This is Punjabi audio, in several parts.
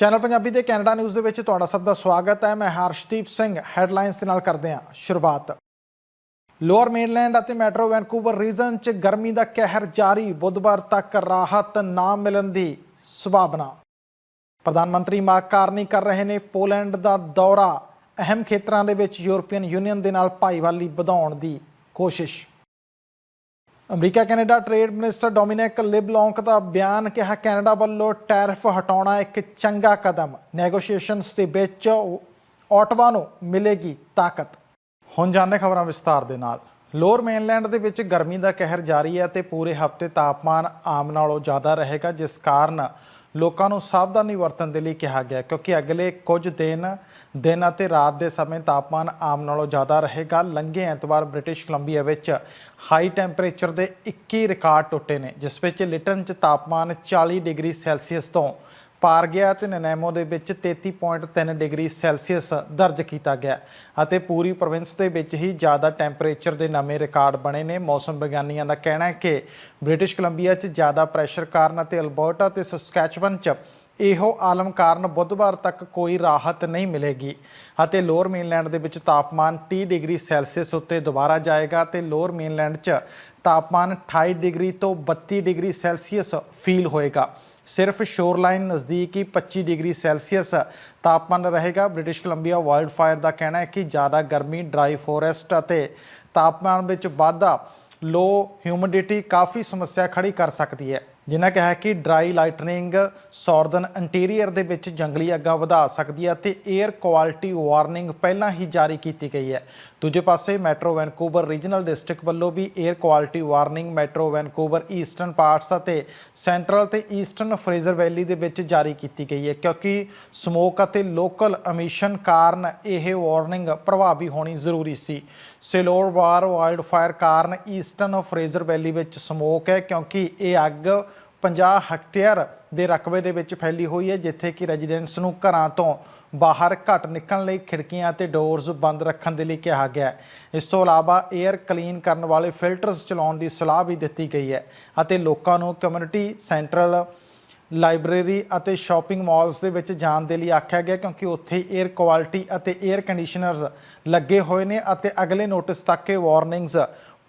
ਚੈਨਲ ਪੰਜਾਬੀ ਦੇ ਕੈਨੇਡਾ ਨਿਊਜ਼ ਦੇ ਵਿੱਚ ਤੁਹਾਡਾ ਸਭ ਦਾ ਸਵਾਗਤ ਹੈ। ਮੈਂ ਹਰਸ਼ਦੀਪ ਸਿੰਘ ਹੈਡਲਾਈਨਸ ਦੇ ਨਾਲ ਕਰਦੇ ਹਾਂ ਸ਼ੁਰੂਆਤ। ਲੋਅਰ ਮੇਨਲੈਂਡ ਅਤੇ ਮੈਟਰੋ ਵੈਨਕੂਵਰ ਰੀਜਨ 'ਚ ਗਰਮੀ ਦਾ ਕਹਿਰ ਜਾਰੀ। ਬੁੱਧਵਾਰ ਤੱਕ ਰਾਹਤ ਨਾ ਮਿਲਣ ਦੀ ਸੰਭਾਵਨਾ। ਪ੍ਰਧਾਨ ਮੰਤਰੀ ਮਾਰਕ ਕਾਰਨੀ ਕਰ ਰਹੇ ਨੇ ਪੋਲੈਂਡ ਦਾ ਦੌਰਾ। ਅਹਿਮ ਖੇਤਰਾਂ ਦੇ ਵਿੱਚ ਯੂਰਪੀਅਨ ਯੂਨੀਅਨ ਦੇ ਨਾਲ ਭਾਈਵਾਲੀ ਵਧਾਉਣ ਦੀ ਕੋਸ਼ਿਸ਼। America, Canada trade minister Dominic LeBlanc ਦਾ ਬਿਆਨ ਕਿਹਾ, ਕੈਨੇਡਾ ਵੱਲੋਂ ਟੈਰਿਫ ਹਟਾਉਣਾ ਇੱਕ ਚੰਗਾ ਕਦਮ। ਨੈਗੋਸ਼ੀਏਸ਼ਨਸ ਦੇ ਵਿੱਚ ਆਟਵਾ ਨੂੰ ਮਿਲੇਗੀ ਤਾਕਤ। ਹੁਣ ਜਾਂਦੇ ਖਬਰਾਂ ਵਿਸਤਾਰ ਦੇ ਨਾਲ। ਲੋਅਰ ਮੇਨਲੈਂਡ ਦੇ ਵਿੱਚ ਗਰਮੀ ਦਾ ਕਹਿਰ ਜਾਰੀ ਹੈ ਤੇ ਪੂਰੇ ਹਫ਼ਤੇ ਤਾਪਮਾਨ ਆਮ ਨਾਲੋਂ ਜ਼ਿਆਦਾ ਰਹੇਗਾ, ਜਿਸ ਕਾਰਨ ਲੋਕਾਂ ਨੂੰ ਸਾਵਧਾਨੀ ਵਰਤਣ ਦੇ ਲਈ ਕਿਹਾ ਗਿਆ, ਕਿਉਂਕਿ ਅਗਲੇ ਕੁਝ ਦਿਨ ਦਿਨ ਅਤੇ ਰਾਤ ਦੇ ਸਮੇਂ ਤਾਪਮਾਨ ਆਮ ਨਾਲੋਂ ਜ਼ਿਆਦਾ ਰਹੇਗਾ। ਲੰਘੇ ਐਤਵਾਰ ਬ੍ਰਿਟਿਸ਼ ਕੋਲੰਬੀਆ ਵਿੱਚ ਹਾਈ ਟੈਂਪਰੇਚਰ ਦੇ 21 ਰਿਕਾਰਡ ਟੁੱਟੇ ਨੇ, ਜਿਸ ਵਿੱਚ ਲਿਟਨ 'ਚ ਤਾਪਮਾਨ 40 ਡਿਗਰੀ ਸੈਲਸੀਅਸ ਤੋਂ ਪਾਰ ਗਿਆ ਤੇ ਨਨੈਮੋ ਦੇ ਵਿੱਚ 33.3 ਡਿਗਰੀ ਸੈਲਸੀਅਸ ਦਰਜ ਕੀਤਾ ਗਿਆ ਅਤੇ ਪੂਰੀ ਪ੍ਰੋਵਿੰਸ ਦੇ ਵਿੱਚ ਹੀ ਜ਼ਿਆਦਾ ਟੈਂਪਰੇਚਰ ਦੇ ਨਵੇਂ ਰਿਕਾਰਡ ਬਣੇ ਨੇ। ਮੌਸਮ ਵਿਗਿਆਨੀਆਂ ਦਾ ਕਹਿਣਾ ਹੈ ਕਿ ਬ੍ਰਿਟਿਸ਼ ਕੋਲੰਬੀਆ 'ਚ ਜ਼ਿਆਦਾ ਪ੍ਰੈਸ਼ਰ ਕਾਰਨ ਅਤੇ ਅਲਬਰਟਾ ਤੇ ਸਸਕੈਚਵਨ 'ਚ ਇਹੋ ਆਲਮ ਕਾਰਨ ਬੁੱਧਵਾਰ ਤੱਕ ਕੋਈ ਰਾਹਤ ਨਹੀਂ ਮਿਲੇਗੀ ਅਤੇ ਲੋਅਰ ਮੇਨਲੈਂਡ ਦੇ ਵਿੱਚ ਤਾਪਮਾਨ 30 ਡਿਗਰੀ ਸੈਲਸੀਅਸ ਉੱਤੇ ਦੁਬਾਰਾ ਜਾਏਗਾ ਤੇ ਲੋਅਰ ਮੇਨਲੈਂਡ 'ਚ ਤਾਪਮਾਨ 28 ਡਿਗਰੀ ਤੋਂ 32 ਡਿਗਰੀ ਸੈਲਸੀਅਸ ਫੀਲ ਹੋਏਗਾ। ਸਿਰਫ ਸ਼ੋਰਲਾਈਨ ਨਜ਼ਦੀਕ ਹੀ 25 ਡਿਗਰੀ ਸੈਲਸੀਅਸ ਤਾਪਮਾਨ ਰਹੇਗਾ। ਬ੍ਰਿਟਿਸ਼ ਕੋਲੰਬੀਆ ਵਾਈਲਡ ਫਾਇਰ ਦਾ ਕਹਿਣਾ ਹੈ ਕਿ ਜ਼ਿਆਦਾ ਗਰਮੀ, ਡਰਾਈ ਫੋਰੈਸਟ ਅਤੇ ਤਾਪਮਾਨ ਵਿੱਚ ਵਾਧਾ, ਲੋ ਹਿਊਮਿਡਿਟੀ ਕਾਫੀ ਸਮੱਸਿਆ ਖੜੀ ਕਰ ਸਕਦੀ ਹੈ। ਜਿਨ੍ਹਾਂ ਕਿਹਾ ਕਿ ਡਰਾਈ ਲਾਈਟਨਿੰਗ ਸੌਰਦਨ ਇੰਟੀਰੀਅਰ ਦੇ ਵਿੱਚ ਜੰਗਲੀ ਅੱਗਾਂ ਵਧਾ ਸਕਦੀ ਹੈ ਤੇ 에ਅਰ ਕੁਆਲਿਟੀ ਵਾਰਨਿੰਗ ਪਹਿਲਾਂ ਹੀ ਜਾਰੀ ਕੀਤੀ ਗਈ ਹੈ। ਦੂਜੇ ਪਾਸੇ ਮੈਟਰੋ ਵੈਨਕੂਵਰ ਰੀਜਨਲ ਡਿਸਟ੍ਰਿਕਟ ਵੱਲੋਂ ਵੀ air quality warning metro Vancouver eastern parts ਅਤੇ ਸੈਂਟਰਲ ਤੇ ਈਸਟਰਨ ਫਰੇਜ਼ਰ ਵੈਲੀ ਦੇ ਵਿੱਚ ਜਾਰੀ ਕੀਤੀ ਗਈ ਹੈ, ਕਿਉਂਕਿ ਸਮੋਕ ਅਤੇ ਲੋਕਲ ਐਮਿਸ਼ਨ ਕਾਰਨ ਇਹ ਵਾਰਨਿੰਗ ਪ੍ਰਭਾਵੀ ਹੋਣੀ ਜ਼ਰੂਰੀ ਸੀ। ਸਿਲੋਰ ਵਾਰ ਵਾਈਲਡ ਫਾਇਰ ਕਾਰਨ ਈਸਟਰਨ ਫਰੇਜ਼ਰ ਵੈਲੀ ਵਿੱਚ ਸਮੋਕ ਹੈ, ਕਿਉਂਕਿ ਇਹ ਅੱਗ 50 ਹੈਕਟੇਅਰ ਦੇ ਰਕਬੇ ਦੇ ਵਿੱਚ ਫੈਲੀ ਹੋਈ ਹੈ, ਜਿੱਥੇ ਕਿ ਰੈਜ਼ੀਡੈਂਟਸ ਨੂੰ ਘਰਾਂ ਤੋਂ ਬਾਹਰ ਘੱਟ ਨਿਕਲਣ ਲਈ ਖਿੜਕੀਆਂ ਅਤੇ ਡੋਰਸ ਬੰਦ ਰੱਖਣ ਦੇ ਲਈ ਕਿਹਾ ਗਿਆ ਇਸ ਤੋਂ ਇਲਾਵਾ 에ਅਰ ਕਲੀਨ ਕਰਨ ਵਾਲੇ ਫਿਲਟਰਸ ਚਲਾਉਣ ਦੀ ਸਲਾਹ ਵੀ ਦਿੱਤੀ ਗਈ ਹੈ ਅਤੇ ਲੋਕਾਂ ਨੂੰ ਕਮਿਊਨਿਟੀ ਸੈਂਟਰਲ ਲਾਇਬ੍ਰੇਰੀ ਅਤੇ ਸ਼ਾਪਿੰਗ ਮਾਲਸ ਦੇ ਵਿੱਚ ਜਾਣ ਦੇ ਲਈ ਆਖਿਆ ਗਿਆ ਕਿਉਂਕਿ ਉੱਥੇ 에ਅਰ ਕੁਆਲਿਟੀ ਅਤੇ 에ਅਰ ਕੰਡੀਸ਼ਨਰਸ ਲੱਗੇ ਹੋਏ ਨੇ ਅਤੇ ਅਗਲੇ ਨੋਟਿਸ ਤੱਕ ਇਹ ਵਾਰਨਿੰਗਸ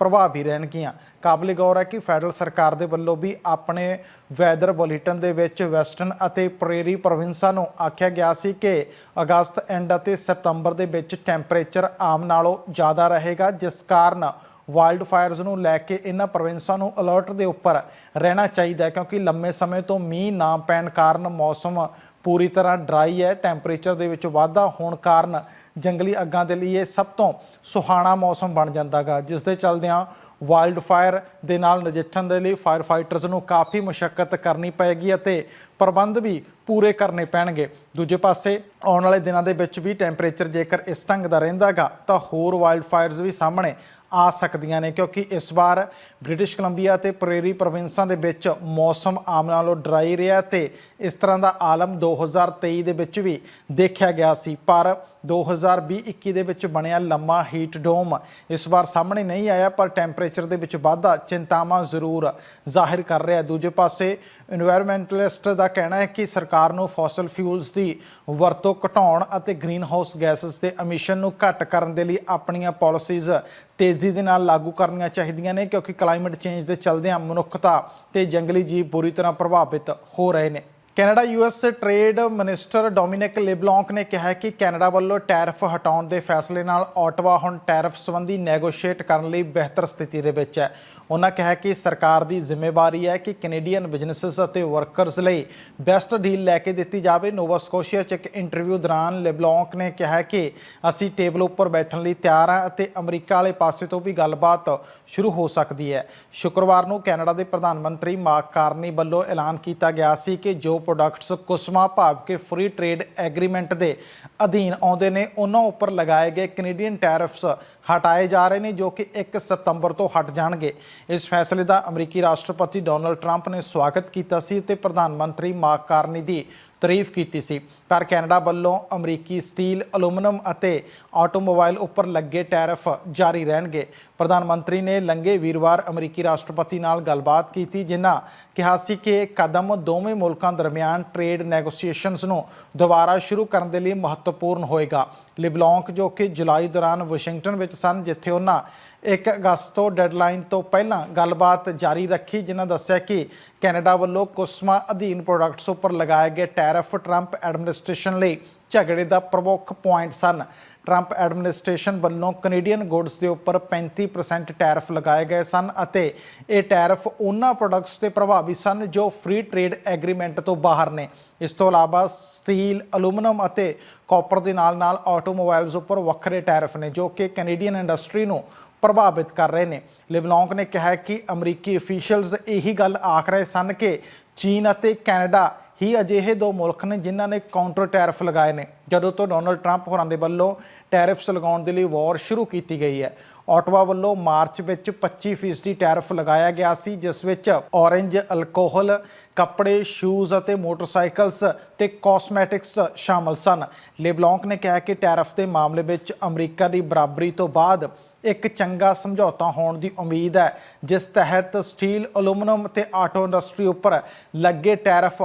ਪ੍ਰਭਾਵੀ ਰਹਿਣਗੀਆਂ। ਕਾਬਲੇ ਗੌਰ ਹੈ ਕਿ ਫੈਡਰਲ ਸਰਕਾਰ ਦੇ ਵੱਲੋਂ ਵੀ ਆਪਣੇ ਵੈਦਰ ਬੁਲੇਟਿਨ ਦੇ ਵਿੱਚ ਵੈਸਟਰਨ ਅਤੇ ਪ੍ਰੇਰੀ ਪ੍ਰੋਵਿੰਸਾਂ ਨੂੰ ਆਖਿਆ ਗਿਆ ਸੀ ਕਿ ਅਗਸਤ ਐਂਡ ਅਤੇ ਸਤੰਬਰ ਦੇ ਵਿੱਚ ਟੈਂਪਰੇਚਰ ਆਮ ਨਾਲੋਂ ਜ਼ਿਆਦਾ ਰਹੇਗਾ, ਜਿਸ ਕਾਰਨ ਵਾਈਲਡ ਫਾਇਰਸ ਨੂੰ ਲੈ ਕੇ ਇਹਨਾਂ ਪ੍ਰੋਵਿੰਸਾਂ ਨੂੰ ਅਲਰਟ ਦੇ ਉੱਪਰ ਰਹਿਣਾ ਚਾਹੀਦਾ ਹੈ, ਕਿਉਂਕਿ ਲੰਮੇ ਸਮੇਂ ਤੋਂ ਮੀਂਹ ਨਾ ਪੈਣ ਕਾਰਨ ਮੌਸਮ ਪੂਰੀ ਤਰ੍ਹਾਂ ਡਰਾਈ ਹੈ, ਟੈਂਪਰੇਚਰ ਦੇ ਵਿੱਚ ਵਾਧਾ ਹੋਣ ਕਾਰਨ ਜੰਗਲੀ ਅੱਗਾਂ ਦੇ ਲਈ ਇਹ ਸਭ ਤੋਂ ਸੁਹਾਣਾ ਮੌਸਮ ਬਣ ਜਾਂਦਾਗਾ। ਜਿਸ ਦੇ ਚੱਲਦਿਆਂ ਵਾਈਲਡ ਫਾਇਰ ਦੇ ਨਾਲ ਨਜਿੱਠਣ ਦੇ ਲਈ ਫਾਇਰ ਫਾਈਟਰਸ ਨੂੰ ਕਾਫੀ ਮੁਸ਼ਕਲ ਕਰਨੀ ਪਏਗੀ ਅਤੇ ਪ੍ਰਬੰਧ ਵੀ ਪੂਰੇ ਕਰਨੇ ਪੈਣਗੇ। ਦੂਜੇ ਪਾਸੇ ਆਉਣ ਵਾਲੇ ਦਿਨਾਂ ਦੇ ਵਿੱਚ ਵੀ ਟੈਂਪਰੇਚਰ ਜੇਕਰ ਇਸ ਢੰਗ ਦਾ ਰਹਿੰਦਾਗਾ, ਤਾਂ ਹੋਰ ਵਾਈਲਡ ਫਾਇਰਸ ਵੀ ਸਾਹਮਣੇ ਆ ਸਕਦੀਆਂ ਨੇ, ਕਿਉਂਕਿ ਇਸ ਵਾਰ ਬ੍ਰਿਟਿਸ਼ ਕੋਲੰਬੀਆ ਤੇ ਪ੍ਰੇਰੀ ਪ੍ਰੋਵਿੰਸਾਂ ਦੇ ਵਿੱਚ ਮੌਸਮ ਆਮ ਨਾਲੋਂ ਡਰਾਈ ਰਿਹਾ ਤੇ ਇਸ ਤਰ੍ਹਾਂ ਦਾ ਆਲਮ 2023 ਦੇ ਵਿੱਚ ਵੀ ਦੇਖਿਆ ਗਿਆ ਸੀ, ਪਰ 2020-21 ਦੇ ਵਿੱਚ ਬਣਿਆ ਲੰਮਾ ਹੀਟ ਡੋਮ ਇਸ ਵਾਰ ਸਾਹਮਣੇ ਨਹੀਂ ਆਇਆ, ਪਰ ਟੈਂਪਰੇਚਰ ਦੇ ਵਿੱਚ ਵਾਧਾ ਚਿੰਤਾਵਾਂ ਜ਼ਰੂਰ ਜ਼ਾਹਿਰ ਕਰ ਰਿਹਾ ਦੂਜੇ ਪਾਸੇ এনवायरमेंटਲਿਸਟ ਦਾ ਕਹਿਣਾ ਹੈ ਕਿ ਸਰਕਾਰ ਨੂੰ ਫੋਸਲ ਫਿਊਲਸ ਦੀ ਵਰਤੋਂ ਘਟਾਉਣ ਅਤੇ ਗ੍ਰੀਨ ਹਾਊਸ ਗੈਸਸ ਦੇ ਐਮਿਸ਼ਨ ਨੂੰ ਘੱਟ ਕਰਨ ਦੇ ਲਈ ਆਪਣੀਆਂ ਪਾਲਿਸੀਜ਼ ਤੇਜ਼ੀ ਦੇ ਨਾਲ ਲਾਗੂ ਕਰਨੀਆਂ ਚਾਹੀਦੀਆਂ ਨੇ, ਕਿਉਂਕਿ ਕਲਾਈਮੇਟ ਚੇਂਜ ਦੇ ਚਲਦਿਆਂ ਮਨੁੱਖਤਾ ਤੇ ਜੰਗਲੀ ਜੀਵ ਬੁਰੀ ਤਰ੍ਹਾਂ ਪ੍ਰਭਾਵਿਤ ਹੋ ਰਹੇ ਨੇ। Canada US trade minister Dominic LeBlanc ਨੇ ਕਿਹਾ ਕਿ ਕੈਨੇਡਾ ਵੱਲੋਂ ਟੈਰਿਫ ਹਟਾਉਣ ਦੇ ਫੈਸਲੇ ਨਾਲ ਆਟਵਾ ਹੁਣ ਟੈਰਿਫ ਸੰਬੰਧੀ ਨੈਗੋਸ਼ੀਏਟ ਕਰਨ ਲਈ ਬਿਹਤਰ ਸਥਿਤੀ ਦੇ ਵਿੱਚ ਹੈ। ਉਹਨਾਂ ਕਿਹਾ ਕਿ ਸਰਕਾਰ ਦੀ ਜ਼ਿੰਮੇਵਾਰੀ ਹੈ ਕਿ ਕੈਨੇਡੀਅਨ ਬਿਜ਼ਨੈਸਸ ਅਤੇ ਵਰਕਰਸ ਲਈ ਬੈਸਟ ਡੀਲ ਲੈ ਕੇ ਦਿੱਤੀ ਜਾਵੇ। ਨੋਵਾ ਸਕੋਸ਼ੀਆ 'ਚ ਇੱਕ ਇੰਟਰਵਿਊ ਦੌਰਾਨ ਲਿਬਲੌਂਕ ਨੇ ਕਿਹਾ ਕਿ ਅਸੀਂ ਟੇਬਲ ਉੱਪਰ ਬੈਠਣ ਲਈ ਤਿਆਰ ਹਾਂ ਅਤੇ ਅਮਰੀਕਾ ਵਾਲੇ ਪਾਸੇ ਤੋਂ ਵੀ ਗੱਲਬਾਤ ਸ਼ੁਰੂ ਹੋ ਸਕਦੀ ਹੈ। ਸ਼ੁੱਕਰਵਾਰ ਨੂੰ ਕੈਨੇਡਾ ਦੇ ਪ੍ਰਧਾਨ ਮੰਤਰੀ ਮਾਰਕ ਕਾਰਨੀ ਵੱਲੋਂ ਐਲਾਨ ਕੀਤਾ ਗਿਆ ਸੀ ਕਿ ਜੋ ਪ੍ਰੋਡਕਟਸ ਕੁਸਮਾ ਭਾਵ ਕੇ ਫ੍ਰੀ ਟ੍ਰੇਡ ਐਗਰੀਮੈਂਟ ਦੇ ਅਧੀਨ ਆਉਂਦੇ ਨੇ, ਉਹਨਾਂ ਉੱਪਰ ਲਗਾਏ ਗਏ ਕੈਨੇਡੀਅਨ ਟੈਰਿਫਸ ਹਟਾਏ ਜਾ ਰਹੇ ਨੇ ਜੋ ਕਿ 1 ਸਤੰਬਰ ਤੋਂ ਹਟ ਜਾਣਗੇ। ਇਸ ਫੈਸਲੇ ਦਾ ਅਮਰੀਕੀ ਰਾਸ਼ਟਰਪਤੀ ਡੋਨਲਡ ਟਰੰਪ ਨੇ ਸਵਾਗਤ ਕੀਤਾ ਸੀ ਤੇ ਪ੍ਰਧਾਨ ਮੰਤਰੀ ਮਾਰਕ ਕਾਰਨੀ ਦੀ ਤਾਰੀਫ ਕੀਤੀ ਸੀ। ਪਰ ਕੈਨੇਡਾ ਵੱਲੋਂ ਅਮਰੀਕੀ ਸਟੀਲ ਐਲੂਮੀਨੀਅਮ ਅਤੇ ਆਟੋਮੋਬਾਈਲ ਉੱਪਰ ਲੱਗੇ ਟੈਰਿਫ ਜਾਰੀ ਰਹਿਣਗੇ। ਪ੍ਰਧਾਨ ਮੰਤਰੀ ਨੇ ਲੰਘੇ ਵੀਰਵਾਰ ਅਮਰੀਕੀ ਰਾਸ਼ਟਰਪਤੀ ਨਾਲ ਗੱਲਬਾਤ ਕੀਤੀ, ਜਿਨ੍ਹਾਂ ਕਿਹਾ ਸੀ ਕਿ ਇਹ ਕਦਮ ਦੋਵੇਂ ਮੁਲਕਾਂ ਦਰਮਿਆਨ ਟ੍ਰੇਡ ਨੈਗੋਸੀਏਸ਼ਨਸ ਨੂੰ ਦੁਬਾਰਾ ਸ਼ੁਰੂ ਕਰਨ ਦੇ ਲਈ ਮਹੱਤਵਪੂਰਨ ਹੋਏਗਾ। ਲਿਬਲੌਂਕ, ਜੋ ਕਿ ਜੁਲਾਈ ਦੌਰਾਨ ਵਾਸ਼ਿੰਗਟਨ ਵਿੱਚ ਸਨ, ਜਿੱਥੇ ਉਹਨਾਂ 1 ਅਗਸਤ ਤੋਂ ਡੈਡਲਾਈਨ ਤੋਂ ਪਹਿਲਾਂ ਗੱਲਬਾਤ ਜਾਰੀ ਰੱਖੀ, ਜਿਨ੍ਹਾਂ ਦੱਸਿਆ ਕਿ ਕੈਨੇਡਾ ਵੱਲੋਂ ਕੁਸਮਾ ਅਧੀਨ ਪ੍ਰੋਡਕਟਸ ਉੱਪਰ ਲਗਾਏ ਗਏ ਟੈਰਿਫ ਟਰੰਪ ਐਡਮਿਨਿਸਟ੍ਰੇਸ਼ਨ ਲਈ ਝਗੜੇ ਦਾ ਪ੍ਰਮੁੱਖ ਪੁਆਇੰਟ ਸਨ। ਟਰੰਪ ਐਡਮਿਨਿਸਟ੍ਰੇਸ਼ਨ ਵੱਲੋਂ ਕੈਨੇਡੀਅਨ ਗੁੱਡਸ ਦੇ ਉੱਪਰ 35% ਟੈਰਿਫ ਲਗਾਏ ਗਏ ਸਨ ਅਤੇ ਇਹ ਟੈਰਿਫ ਉਹਨਾਂ ਪ੍ਰੋਡਕਟਸ ਤੇ ਪ੍ਰਭਾਵੀ ਸਨ ਜੋ ਫ੍ਰੀ ਟ੍ਰੇਡ ਐਗਰੀਮੈਂਟ ਤੋਂ ਬਾਹਰ ਨੇ। ਇਸ ਤੋਂ ਇਲਾਵਾ ਸਟੀਲ ਐਲੂਮੀਨੀਅਮ ਅਤੇ ਕਾਪਰ ਦੇ ਨਾਲ-ਨਾਲ ਆਟੋਮੋਬਾਈਲਸ ਉੱਪਰ ਵੱਖਰੇ ਟੈਰਿਫ ਨੇ ਜੋ ਕਿ ਕੈਨੇਡੀਅਨ ਇੰਡਸਟਰੀ ਨੂੰ ਪ੍ਰਭਾਵਿਤ ਕਰ ਰਹੇ ਨੇ। ਲਿਬਲੌਂਗ ਨੇ ਕਿਹਾ ਕਿ ਅਮਰੀਕੀ ਅਫੀਸ਼ੀਅਲਸ ਇਹੀ ਗੱਲ ਆਖ ਰਹੇ ਸਨ ਕਿ ਚੀਨ ਅਤੇ ਕੈਨੇਡਾ ਹੀ ਅਜਿਹੇ ਦੋ ਮੁਲਕ ਨੇ ਜਿਨ੍ਹਾਂ ਨੇ ਕਾਊਂਟਰ ਟੈਰਿਫ ਲਗਾਏ ਨੇ। ਜਦੋਂ ਤੋਂ ਡੋਨਲਡ ਟਰੰਪ ਹੋਰਾਂ ਦੇ ਵੱਲੋਂ ਟੈਰਿਫਸ ਲਗਾਉਣ ਦੇ ਲਈ ਵਾਰ ਸ਼ੁਰੂ ਕੀਤੀ ਗਈ ਹੈ। ਆਟਵਾ ਵੱਲੋਂ ਮਾਰਚ ਵਿੱਚ 25% ਟੈਰਿਫ ਲਗਾਇਆ ਗਿਆ ਸੀ, ਜਿਸ ਵਿੱਚ ਔਰੇਂਜ ਅਲਕੋਹਲ ਕੱਪੜੇ ਸ਼ੂਜ਼ ਅਤੇ ਮੋਟਰਸਾਈਕਲਸ ਤੇ ਕਾਸਮੈਟਿਕਸ ਸ਼ਾਮਲ ਸਨ। ਲੇਬਲੌਂਕ ਨੇ ਕਿਹਾ ਕਿ ਟੈਰਿਫ ਦੇ ਮਾਮਲੇ ਵਿੱਚ ਅਮਰੀਕਾ ਦੀ ਬਰਾਬਰੀ ਤੋਂ ਬਾਅਦ ਇੱਕ ਚੰਗਾ ਸਮਝੌਤਾ ਹੋਣ ਦੀ ਉਮੀਦ ਹੈ, ਜਿਸ ਤਹਿਤ ਸਟੀਲ ਐਲੂਮੀਨੀਅਮ ਤੇ ਆਟੋ ਇੰਡਸਟਰੀ ਉੱਪਰ ਲੱਗੇ ਟੈਰਿਫ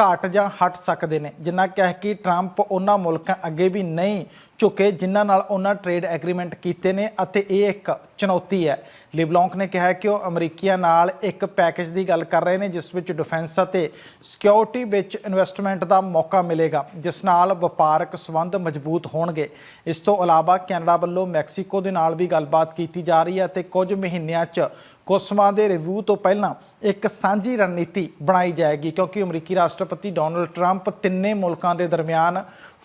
ਘਾਟ ਜਾਂ ਹਟ ਸਕਦੇ ਨੇ। ਜਿੰਨਾ ਕਹਿ ਕਿ ਟਰੰਪ ਉਹਨਾਂ ਮੁਲਕਾਂ ਅੱਗੇ ਵੀ ਨਹੀਂ ਝੁਕੇ, ਜਿਨ੍ਹਾਂ ਨਾਲ ਉਹਨਾਂ ਟ੍ਰੇਡ ਐਗਰੀਮੈਂਟ ਕੀਤੇ ਨੇ ਅਤੇ ਇਹ ਇੱਕ ਚੁਣੌਤੀ ਹੈ। ਲਿਬਲੌਂਕ ਨੇ ਕਿਹਾ ਕਿ ਉਹ ਅਮਰੀਕੀਆਂ ਨਾਲ ਇੱਕ ਪੈਕੇਜ ਦੀ ਗੱਲ ਕਰ ਰਹੇ ਨੇ, ਜਿਸ ਵਿੱਚ ਡਿਫੈਂਸ ਅਤੇ ਸਿਕਿਉਰਿਟੀ ਵਿੱਚ ਇਨਵੈਸਟਮੈਂਟ ਦਾ ਮੌਕਾ ਮਿਲੇਗਾ, ਜਿਸ ਨਾਲ ਵਪਾਰਕ ਸੰਬੰਧ ਮਜ਼ਬੂਤ ਹੋਣਗੇ। ਇਸ ਤੋਂ ਇਲਾਵਾ ਕੈਨੇਡਾ ਵੱਲੋਂ ਮੈਕਸੀਕੋ ਦੇ ਨਾਲ ਵੀ ਗੱਲਬਾਤ ਕੀਤੀ ਜਾ ਰਹੀ ਹੈ ਤੇ ਕੁਝ ਮਹੀਨਿਆਂ 'ਚ ਕੋਸਮਾ ਦੇ ਰਿਵਿਊ ਤੋਂ ਪਹਿਲਾਂ ਇੱਕ ਸਾਂਝੀ ਰਣਨੀਤੀ ਬਣਾਈ ਜਾਏਗੀ, ਕਿਉਂਕਿ ਅਮਰੀਕੀ ਰਾਸ਼ਟਰਪਤੀ ਡੋਨਲਡ ਟਰੰਪ ਤਿੰਨੇ ਮੁਲਕਾਂ ਦੇ ਦਰਮਿਆਨ